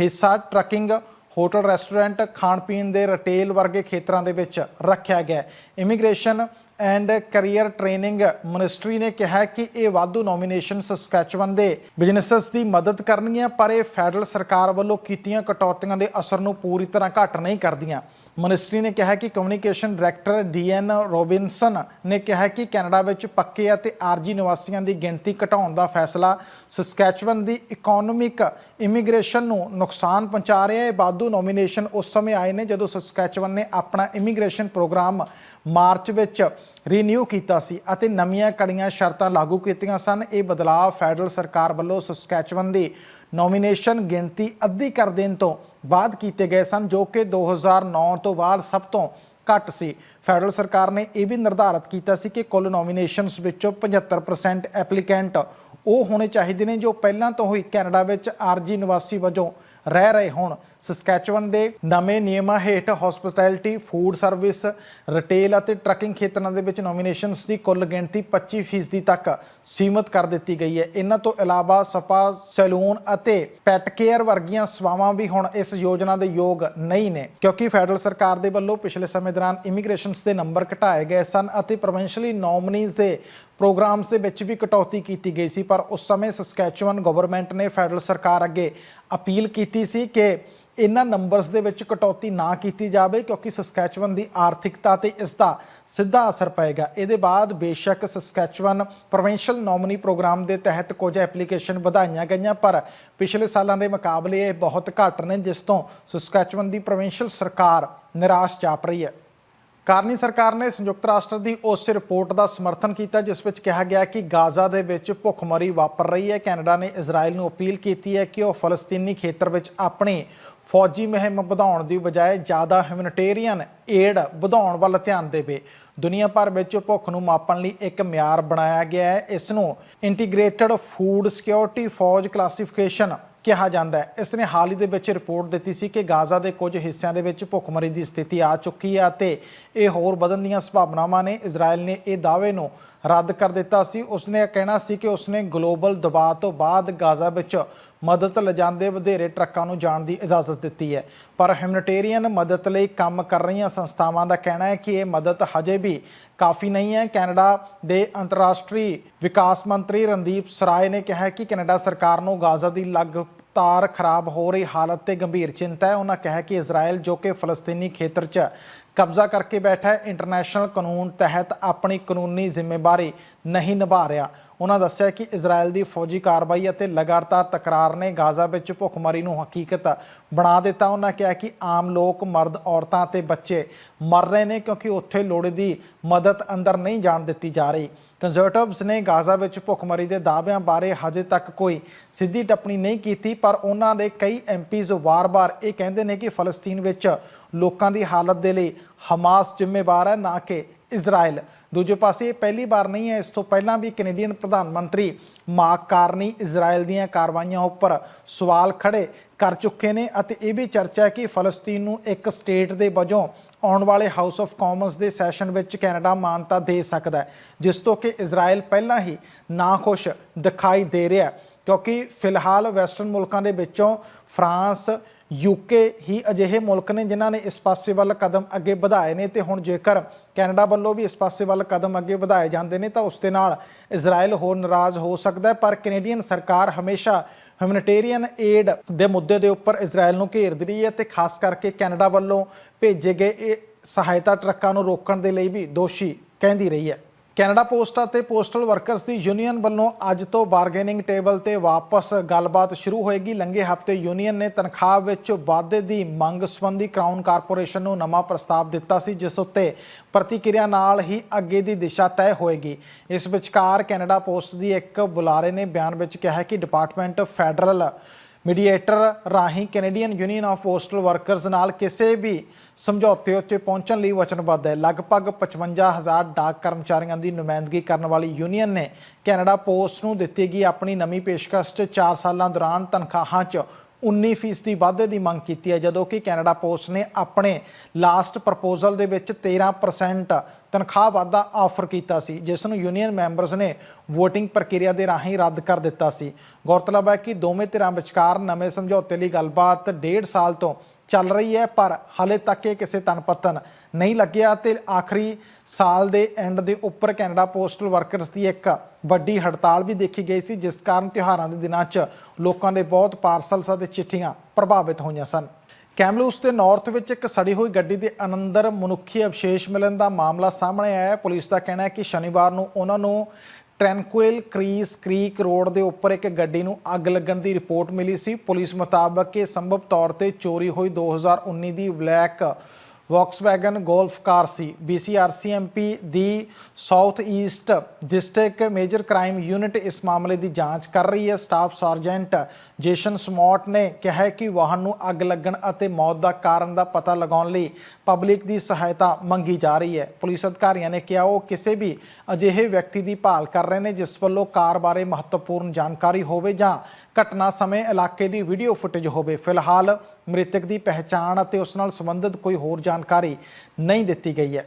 ਹਿੱਸਾ ਟਰੱਕਿੰਗ ਹੋਟਲ ਰੈਸਟੋਰੈਂਟ ਖਾਣ ਪੀਣ ਦੇ ਰਿਟੇਲ ਵਰਗੇ ਖੇਤਰਾਂ ਦੇ ਵਿੱਚ ਰੱਖਿਆ ਗਿਆ immigration and career training ministry ਨੇ ਕਿਹਾ ਕਿ ਇਹ ਵਾਧੂ ਨੋਮੀਨੇਸ਼ਨ ਸਸਕੈਚੁਅਨ ਦੇ ਬਿਜ਼ਨੈਸਸ ਦੀ ਮਦਦ ਕਰਨਗੀਆਂ, ਪਰ ਇਹ ਫੈਡਰਲ ਸਰਕਾਰ ਵੱਲੋਂ ਕੀਤੀਆਂ ਕਟੌਤੀਆਂ ਦੇ ਅਸਰ ਨੂੰ ਪੂਰੀ ਤਰ੍ਹਾਂ ਘੱਟ ਨਹੀਂ ਕਰਦੀਆਂ। ਮਿਨਿਸਟਰੀ ਨੇ ਕਿਹਾ ਕਿ ਕਮਿਊਨੀਕੇਸ਼ਨ ਡਾਇਰੈਕਟਰ ਡੀਐਨ ਰੋਬਿਨਸਨ ਨੇ ਕਿਹਾ ਕਿ ਕੈਨੇਡਾ ਵਿੱਚ ਪੱਕੇ ਅਤੇ ਆਰਜੀ ਨਿਵਾਸੀਆਂ ਦੀ ਗਿਣਤੀ ਘਟਾਉਣ ਦਾ ਫੈਸਲਾ ਸਸਕੈਚਵਨ ਦੀ ਇਕਨੋਮਿਕ ਇਮੀਗ੍ਰੇਸ਼ਨ ਨੂੰ ਨੁਕਸਾਨ ਪਹੁੰਚਾ ਰਿਹਾ ਹੈ। ਵਾਧੂ ਨੋਮੀਨੇਸ਼ਨ ਉਸ ਸਮੇਂ ਆਏ ਨੇ ਜਦੋਂ ਸਸਕੈਚਵਨ ਨੇ ਆਪਣਾ ਇਮੀਗ੍ਰੇਸ਼ਨ ਪ੍ਰੋਗਰਾਮ ਮਾਰਚ ਵਿੱਚ ਰੀਨਿਊ ਕੀਤਾ ਸੀ ਅਤੇ ਨਵੀਆਂ ਕੜੀਆਂ ਸ਼ਰਤਾਂ ਲਾਗੂ ਕੀਤੀਆਂ ਸਨ। ਇਹ ਬਦਲਾਅ ਫੈਡਰਲ ਸਰਕਾਰ ਵੱਲੋਂ ਸਸਕੈਚਵਨ ਦੀ ਨੋਮੀਨੇਸ਼ਨ ਗਿਣਤੀ ਅੱਧੀ ਕਰ ਦੇਣ ਤੋਂ ਬਾਅਦ ਕੀਤੇ ਗਏ ਸਨ, ਜੋ ਕਿ 2009 ਤੋਂ ਬਾਅਦ ਸਭ ਤੋਂ ਘੱਟ ਸੀ। ਫੈਡਰਲ ਸਰਕਾਰ ਨੇ ਇਹ ਵੀ ਨਿਰਧਾਰਤ ਕੀਤਾ ਸੀ ਕਿ ਕੁੱਲ ਨੋਮੀਨੇਸ਼ਨਸ ਵਿੱਚੋਂ 75% ਐਪਲੀਕੈਂਟ ਉਹ ਹੋਣੇ ਚਾਹੀਦੇ ਨੇ ਜੋ ਪਹਿਲਾਂ ਤੋਂ ਹੀ ਕੈਨੇਡਾ ਵਿੱਚ ਆਰਜੀ ਨਿਵਾਸੀ ਵਜੋਂ ਰਹਿ ਰਹੇ ਹੋਣ। ਸਸਕੈਚੁਅਨ ਦੇ ਨਵੇਂ ਨਿਯਮਾਂ ਹੇਠ ਹਸਪਿਟੈਲਿਟੀ ਫੂਡ ਸਰਵਿਸ ਰਿਟੇਲ ਅਤੇ ਟਰੱਕਿੰਗ ਖੇਤਰਾਂ ਦੇ ਵਿੱਚ ਨੋਮੀਨੇਸ਼ਨਸ ਦੀ ਕੁੱਲ ਗਿਣਤੀ 25% ਤੱਕ ਸੀਮਤ ਕਰ ਦਿੱਤੀ ਗਈ ਹੈ। ਇਹਨਾਂ ਤੋਂ ਇਲਾਵਾ ਸਪਾ, ਸੈਲੂਨ ਅਤੇ ਪੈਟ ਕੇਅਰ ਵਰਗੀਆਂ ਸੇਵਾਵਾਂ ਵੀ ਹੁਣ ਇਸ ਯੋਜਨਾ ਦੇ ਯੋਗ ਨਹੀਂ ਨੇ, ਕਿਉਂਕਿ ਫੈਡਰਲ ਸਰਕਾਰ ਦੇ ਵੱਲੋਂ ਪਿਛਲੇ ਸਮੇਂ ਦੌਰਾਨ ਇਮੀਗ੍ਰੇਸ਼ਨਸ ਦੇ ਨੰਬਰ ਘਟਾਏ ਗਏ ਸਨ ਅਤੇ ਪ੍ਰੋਵਿੰਸ਼ਲੀ ਨੋਮਨੀਜ਼ ਦੇ ਪ੍ਰੋਗਰਾਮਸ ਦੇ ਵਿੱਚ ਵੀ ਕਟੌਤੀ ਕੀਤੀ ਗਈ ਸੀ, ਪਰ ਉਸ ਸਮੇਂ ਸਸਕੈਚੁਅਨ ਗਵਰਨਮੈਂਟ ਨੇ ਫੈਡਰਲ ਸਰਕਾਰ ਅੱਗੇ ਅਪੀਲ ਕੀਤੀ ਸੀ ਕਿ ਇਹਨਾਂ ਨੰਬਰਸ ਦੇ ਵਿੱਚ ਕਟੌਤੀ ਨਾ ਕੀਤੀ ਜਾਵੇ ਕਿਉਂਕਿ ਸਸਕੈਚੁਅਨ ਦੀ ਆਰਥਿਕਤਾ ਤੇ ਇਸ ਦਾ ਸਿੱਧਾ ਅਸਰ ਪਏਗਾ। ਇਹਦੇ ਬਾਅਦ ਬੇਸ਼ੱਕ ਸਸਕੈਚੁਅਨ ਪ੍ਰੋਵਿੰਸ਼ੀਅਲ ਨੋਮਨੀ ਪ੍ਰੋਗਰਾਮ ਦੇ ਤਹਿਤ ਕੁਝ ਐਪਲੀਕੇਸ਼ਨ ਵਧਾਈਆਂ ਗਈਆਂ, ਪਰ ਪਿਛਲੇ ਸਾਲਾਂ ਦੇ ਮੁਕਾਬਲੇ ਇਹ ਬਹੁਤ ਘੱਟ ਨੇ, ਜਿਸ ਤੋਂ ਸਸਕੈਚੁਅਨ ਦੀ ਪ੍ਰੋਵਿੰਸ਼ੀਅਲ ਸਰਕਾਰ ਨਿਰਾਸ਼ ਜਾਪ ਰਹੀ ਹੈ। ਕਾਰਨੀ ਸਰਕਾਰ ਨੇ ਸੰਯੁਕਤ ਰਾਸ਼ਟਰ ਦੀ ਉਸ ਰਿਪੋਰਟ ਦਾ ਸਮਰਥਨ ਕੀਤਾ, ਜਿਸ ਵਿੱਚ ਕਿਹਾ ਗਿਆ ਕਿ ਗਾਜ਼ਾ ਦੇ ਵਿੱਚ ਭੁੱਖਮਰੀ ਵਾਪਰ ਰਹੀ ਹੈ। ਕੈਨੇਡਾ ਨੇ ਇਜ਼ਰਾਈਲ ਨੂੰ ਅਪੀਲ ਕੀਤੀ ਹੈ ਕਿ ਉਹ ਫਲਸਤੀਨੀ ਖੇਤਰ ਵਿੱਚ ਆਪਣੇ ਫੌਜੀ ਮੁਹਿੰਮ ਵਧਾਉਣ ਦੀ ਬਜਾਏ ਜ਼ਿਆਦਾ ਹਿਊਮਨਿਟੇਰੀਅਨ ਏਡ ਵਧਾਉਣ ਵੱਲ ਧਿਆਨ ਦੇਵੇ। ਦੁਨੀਆ ਭਰ ਵਿੱਚ ਭੁੱਖ ਨੂੰ ਮਾਪਣ ਲਈ ਇੱਕ ਮਿਆਰ ਬਣਾਇਆ ਗਿਆ ਹੈ। ਇਸ ਨੂੰ integrated food security phase classification ਕਿਹਾ ਜਾਂਦਾ ਹੈ। ਇਸ ਨੇ ਹਾਲ ਹੀ ਦੇ ਵਿੱਚ ਰਿਪੋਰਟ ਦਿੱਤੀ ਸੀ ਕਿ ਗਾਜ਼ਾ ਦੇ ਕੁਝ ਹਿੱਸਿਆਂ ਦੇ ਵਿੱਚ ਭੁੱਖਮਰੀ ਦੀ ਸਥਿਤੀ ਆ ਚੁੱਕੀ ਹੈ ਅਤੇ ਇਹ ਹੋਰ ਵਧਣ ਦੀਆਂ ਸੰਭਾਵਨਾਵਾਂ ਨੇ। ਇਜ਼ਰਾਈਲ ਨੇ ਇਹ ਦਾਅਵੇ ਨੂੰ ਰੱਦ ਕਰ ਦਿੱਤਾ ਸੀ। ਉਸਨੇ ਇਹ ਕਹਿਣਾ ਸੀ ਕਿ ਉਸਨੇ ਗਲੋਬਲ ਦਬਾਅ ਤੋਂ ਬਾਅਦ ਗਾਜ਼ਾ ਵਿੱਚ ਮਦਦ ਲਿਜਾਂਦੇ ਵਧੇਰੇ ਟਰੱਕਾਂ ਨੂੰ ਜਾਣ ਦੀ ਇਜਾਜ਼ਤ ਦਿੱਤੀ ਹੈ। ਪਰ ਹਿਊਮਨਿਟੇਰੀਅਨ ਮਦਦ ਲਈ ਕੰਮ ਕਰ ਰਹੀਆਂ ਸੰਸਥਾਵਾਂ ਦਾ ਕਹਿਣਾ ਹੈ ਕਿ ਇਹ ਮਦਦ ਹਜੇ ਵੀ ਕਾਫੀ ਨਹੀਂ ਹੈ। ਕੈਨੇਡਾ ਦੇ ਅੰਤਰਰਾਸ਼ਟਰੀ ਵਿਕਾਸ ਮੰਤਰੀ ਰਣਦੀਪ ਸਰਾਏ ਨੇ ਕਿਹਾ ਕਿ ਕੈਨੇਡਾ ਸਰਕਾਰ ਨੂੰ ਗਾਜ਼ਾ ਦੀ ਲੱਗ ਤਾਰ ਖਰਾਬ ਹੋ ਰਹੀ ਹਾਲਤ ਤੇ ਗੰਭੀਰ ਚਿੰਤਾ ਹੈ। ਉਹਨਾਂ ਕਿਹਾ ਕਿ ਇਜ਼ਰਾਈਲ ਜੋ ਕਿ ਫਲਸਤੀਨੀ ਖੇਤਰ 'ਚ ਕਬਜ਼ਾ ਕਰਕੇ ਬੈਠਾ ਹੈ, ਇੰਟਰਨੈਸ਼ਨਲ ਕਾਨੂੰਨ ਤਹਿਤ ਆਪਣੀ ਕਾਨੂੰਨੀ ਜ਼ਿੰਮੇਵਾਰੀ ਨਹੀਂ ਨਿਭਾ ਰਿਹਾ। ਉਹਨਾਂ ਦੱਸਿਆ ਕਿ ਇਜ਼ਰਾਈਲ ਦੀ ਫੌਜੀ ਕਾਰਵਾਈ ਅਤੇ ਲਗਾਤਾਰ ਤਕਰਾਰ ਨੇ ਗਾਜ਼ਾ ਵਿੱਚ ਭੁੱਖਮਰੀ ਨੂੰ ਹਕੀਕਤ ਬਣਾ ਦਿੱਤਾ। ਉਹਨਾਂ ਕਿਹਾ ਕਿ ਆਮ ਲੋਕ ਮਰਦ ਔਰਤਾਂ ਅਤੇ ਬੱਚੇ ਮਰ ਰਹੇ ਨੇ ਕਿਉਂਕਿ ਉੱਥੇ ਲੋੜੀਂਦੀ ਮਦਦ ਅੰਦਰ ਨਹੀਂ ਜਾਣ ਦਿੱਤੀ ਜਾ ਰਹੀ। ਕੰਜ਼ਰਵੇਟਿਵਸ ਨੇ ਗਾਜ਼ਾ ਵਿੱਚ ਭੁੱਖਮਰੀ ਦੇ ਦਾਅਵਿਆਂ ਬਾਰੇ ਹਜੇ ਤੱਕ ਕੋਈ ਸਿੱਧੀ ਟੱਪਣੀ ਨਹੀਂ ਕੀਤੀ, ਪਰ ਉਹਨਾਂ ਦੇ ਕਈ ਐਮਪੀਜ਼ ਵਾਰ-ਵਾਰ ਇਹ ਕਹਿੰਦੇ ਨੇ ਕਿ ਫਲਸਤੀਨ ਵਿੱਚ ਲੋਕਾਂ ਦੀ ਹਾਲਤ ਦੇ ਲਈ ਹਮਾਸ ਜ਼ਿੰਮੇਵਾਰ ਹੈ, ਨਾ ਕਿ ਇਜ਼ਰਾਈਲ। ਦੂਜੇ ਪਾਸੇ ਇਹ ਪਹਿਲੀ ਵਾਰ ਨਹੀਂ ਹੈ। ਇਸ ਤੋਂ ਪਹਿਲਾਂ ਵੀ ਕੈਨੇਡੀਅਨ ਪ੍ਰਧਾਨ ਮੰਤਰੀ ਮਾਰਕ ਕਾਰਨੀ ਇਜ਼ਰਾਈਲ ਦੀਆਂ ਕਾਰਵਾਈਆਂ ਉੱਪਰ ਸਵਾਲ ਖੜੇ ਕਰ ਚੁੱਕੇ ਨੇ ਅਤੇ ਇਹ ਵੀ ਚਰਚਾ ਹੈ ਕਿ ਫਲਸਤੀਨ ਨੂੰ ਇੱਕ ਸਟੇਟ ਦੇ ਵਜੋਂ ਆਉਣ ਵਾਲੇ ਹਾਊਸ ਆਫ ਕਾਮਨਸ ਦੇ ਸੈਸ਼ਨ ਵਿੱਚ ਕੈਨੇਡਾ ਮਾਨਤਾ ਦੇ ਸਕਦਾ ਹੈ, ਜਿਸ ਤੋਂ ਕਿ ਇਜ਼ਰਾਈਲ ਪਹਿਲਾਂ ਹੀ ਨਾਖੁਸ਼ ਦਿਖਾਈ ਦੇ ਰਿਹਾ ਕਿਉਂਕਿ ਫਿਲਹਾਲ ਵੈਸਟਰਨ ਮੁਲਕਾਂ ਦੇ ਵਿੱਚੋਂ ਫਰਾਂਸ ਯੂਕੇ ਹੀ ਅਜਿਹੇ ਮੁਲਕ ਨੇ ਜਿਨ੍ਹਾਂ ਨੇ ਇਸ ਪਾਸੇ ਵੱਲ ਕਦਮ ਅੱਗੇ ਵਧਾਏ ਨੇ ਤੇ ਹੁਣ ਜੇਕਰ ਕੈਨੇਡਾ ਵੱਲੋਂ ਵੀ ਇਸ ਪਾਸੇ ਵੱਲ ਕਦਮ ਅੱਗੇ ਵਧਾਏ ਜਾਂਦੇ ਨੇ ਤਾਂ ਉਸ ਦੇ ਨਾਲ ਇਜ਼ਰਾਈਲ ਹੋਰ ਨਾਰਾਜ਼ ਹੋ ਸਕਦਾ ਹੈ, ਪਰ ਕੈਨੇਡੀਅਨ ਸਰਕਾਰ ਹਮੇਸ਼ਾ ਹਿਊਮਨਿਟੇਰੀਅਨ ਏਡ ਦੇ ਮੁੱਦੇ ਦੇ ਉੱਪਰ ਇਜ਼ਰਾਈਲ ਨੂੰ ਘੇਰਦੀ ਰਹੀ ਹੈ ਤੇ ਖਾਸ ਕਰਕੇ ਕੈਨੇਡਾ ਵੱਲੋਂ ਭੇਜੇ ਗਏ ਇਹ ਸਹਾਇਤਾ ਟਰੱਕਾਂ ਨੂੰ ਰੋਕਣ ਦੇ ਲਈ ਵੀ ਦੋਸ਼ੀ ਕਹਿੰਦੀ ਰਹੀ ਹੈ। ਕੈਨੇਡਾ ਪੋਸਟ ਅਤੇ ਪੋਸਟਲ ਵਰਕਰਸ ਦੀ ਯੂਨੀਅਨ ਵੱਲੋਂ ਅੱਜ ਤੋਂ ਬਾਰਗੇਨਿੰਗ ਟੇਬਲ ਤੇ ਵਾਪਸ ਗੱਲਬਾਤ ਸ਼ੁਰੂ ਹੋਏਗੀ। ਲੰਘੇ ਹਫ਼ਤੇ ਯੂਨੀਅਨ ਨੇ ਤਨਖਾਹ ਵਿੱਚ ਵਾਧੇ ਦੀ ਮੰਗ ਸੰਬੰਧੀ ਕਰਾਊਨ ਕਾਰਪੋਰੇਸ਼ਨ ਨੂੰ ਨਵਾਂ ਪ੍ਰਸਤਾਵ ਦਿੱਤਾ ਸੀ, ਜਿਸ ਉੱਤੇ ਪ੍ਰਤੀਕਿਰਿਆ ਨਾਲ ਹੀ ਅੱਗੇ ਦੀ ਦਿਸ਼ਾ ਤੈਅ ਹੋਏਗੀ। ਇਸ ਵਿਚਕਾਰ ਕੈਨੇਡਾ ਪੋਸਟ ਦੀ ਇੱਕ ਬੁਲਾਰੇ ਨੇ ਬਿਆਨ ਵਿੱਚ ਕਿਹਾ ਕਿ ਡਿਪਾਰਟਮੈਂਟ ਫੈਡਰਲ ਮੀਡੀਏਟਰ ਰਾਹੀਂ Canadian union of postal workers ਨਾਲ ਕਿਸੇ ਵੀ ਸਮਝੌਤੇ ਉੱਤੇ ਪਹੁੰਚਣ ਲਈ ਵਚਨਬੱਧ ਹੈ। ਲਗਭਗ 55000 ਡਾਕ ਕਰਮਚਾਰੀਆਂ ਦੀ ਨੁਮਾਇੰਦਗੀ ਕਰਨ ਵਾਲੀ ਯੂਨੀਅਨ ਨੇ ਕੈਨੇਡਾ ਪੋਸਟ ਨੂੰ ਦਿੱਤੀ ਗਈ ਆਪਣੀ ਨਵੀਂ ਪੇਸ਼ਕਸ਼ 'ਚ 4 ਸਾਲਾਂ ਦੌਰਾਨ ਤਨਖਾਹਾਂ 'ਚ 19% ਵਾਧੇ ਦੀ ਮੰਗ ਕੀਤੀ ਹੈ, ਜਦੋਂ ਕਿ ਕੈਨੇਡਾ ਪੋਸਟ ਨੇ ਆਪਣੇ ਲਾਸਟ ਪ੍ਰਪੋਜ਼ਲ ਦੇ ਵਿੱਚ 13% ਤਨਖਾਹ ਵਾਧਾ ਆਫਰ ਕੀਤਾ ਸੀ, ਜਿਸ ਨੂੰ ਯੂਨੀਅਨ ਮੈਂਬਰਸ ਨੇ VOTING ਪ੍ਰਕਿਰਿਆ ਦੇ ਰਾਹੀਂ ਰੱਦ ਕਰ ਦਿੱਤਾ ਸੀ। ਗੌਰਤਲਬ ਹੈ ਕਿ ਦੋਵੇਂ ਧਿਰਾਂ ਵਿਚਕਾਰ ਨਵੇਂ ਸਮਝੌਤੇ ਲਈ ਗੱਲਬਾਤ ਡੇਢ ਸਾਲ ਤੋਂ ਚੱਲ ਰਹੀ ਹੈ, ਪਰ ਹਾਲੇ ਤੱਕ ਇਹ ਕਿਸੇ ਤਨਪਤਨ ਨਹੀਂ ਲੱਗਿਆ ਤੇ ਆਖਰੀ ਸਾਲ ਦੇ ਐਂਡ ਦੇ ਉੱਪਰ ਕੈਨੇਡਾ ਪੋਸਟਲ ਵਰਕਰਸ ਦੀ ਇੱਕ ਵੱਡੀ ਹੜਤਾਲ ਵੀ ਦੇਖੀ ਗਈ ਸੀ, ਜਿਸ ਕਾਰਨ ਤਿਉਹਾਰਾਂ ਦੇ ਦਿਨਾਂ 'ਚ ਲੋਕਾਂ ਦੇ ਬਹੁਤ ਪਾਰਸਲਸ ਅਤੇ ਚਿੱਠੀਆਂ ਪ੍ਰਭਾਵਿਤ ਹੋਈਆਂ ਸਨ। ਕੈਮਲੂਸ ਦੇ ਨਾਰਥ ਵਿੱਚ ਇੱਕ ਸੜੀ ਹੋਈ ਗੱਡੀ ਦੇ ਅੰਦਰ ਮਨੁੱਖੀ ਅਵਸ਼ੇਸ਼ ਮਿਲਣ ਦਾ ਮਾਮਲਾ ਸਾਹਮਣੇ ਆਇਆ ਹੈ। ਪੁਲਿਸ ਦਾ ਕਹਿਣਾ ਹੈ ਕਿ ਸ਼ਨੀਵਾਰ ਨੂੰ ਉਹਨਾਂ ਨੂੰ ਟ੍ਰੈਂਕੁਇਲ ਕ੍ਰੀਸ ਕ੍ਰੀਕ ਰੋਡ ਦੇ ਉੱਪਰ ਇੱਕ ਗੱਡੀ ਨੂੰ ਅੱਗ ਲੱਗਣ ਦੀ ਰਿਪੋਰਟ ਮਿਲੀ ਸੀ। ਪੁਲਿਸ ਮੁਤਾਬਕ ਇਹ ਸੰਭਵ ਤੌਰ ਤੇ ਚੋਰੀ ਹੋਈ 2019 ਦੀ ਬਲੈਕ ਵੌਕਸਵੈਗਨ ਗੋਲਫ ਕਾਰ ਸੀ। BCRCMP ਦੀ south east district major crime unit ਇਸ ਮਾਮਲੇ ਦੀ ਜਾਂਚ ਕਰ ਰਹੀ ਹੈ। ਸਟਾਫ ਸਰਜੈਂਟ ਜੇਸ਼ਨ ਸਮੌਟ ਨੇ ਕਿਹਾ ਕਿ ਵਾਹਨ ਨੂੰ ਅੱਗ ਲੱਗਣ ਅਤੇ ਮੌਤ ਦਾ ਕਾਰਨ ਦਾ ਪਤਾ ਲਗਾਉਣ ਲਈ ਪਬਲਿਕ ਦੀ ਸਹਾਇਤਾ ਮੰਗੀ ਜਾ ਰਹੀ ਹੈ। ਪੁਲਿਸ ਅਧਿਕਾਰੀਆਂ ਨੇ ਕਿਹਾ, ਉਹ ਕਿਸੇ ਵੀ ਅਜਿਹੇ ਵਿਅਕਤੀ ਦੀ ਭਾਲ ਕਰ ਰਹੇ ਨੇ, ਜਿਸ ਵੱਲੋਂ ਕਾਰ ਬਾਰੇ ਮਹੱਤਵਪੂਰਨ ਜਾਣਕਾਰੀ ਹੋਵੇ ਜਾਂ ਘਟਨਾ ਸਮੇਂ ਇਲਾਕੇ ਦੀ ਵੀਡੀਓ ਫੁਟੇਜ ਹੋਵੇ। ਫਿਲਹਾਲ ਮ੍ਰਿਤਕ ਦੀ ਪਹਿਚਾਣ ਅਤੇ ਉਸ ਨਾਲ ਸੰਬੰਧਿਤ ਕੋਈ ਹੋਰ ਜਾਣਕਾਰੀ ਨਹੀਂ ਦਿੱਤੀ ਗਈ ਹੈ।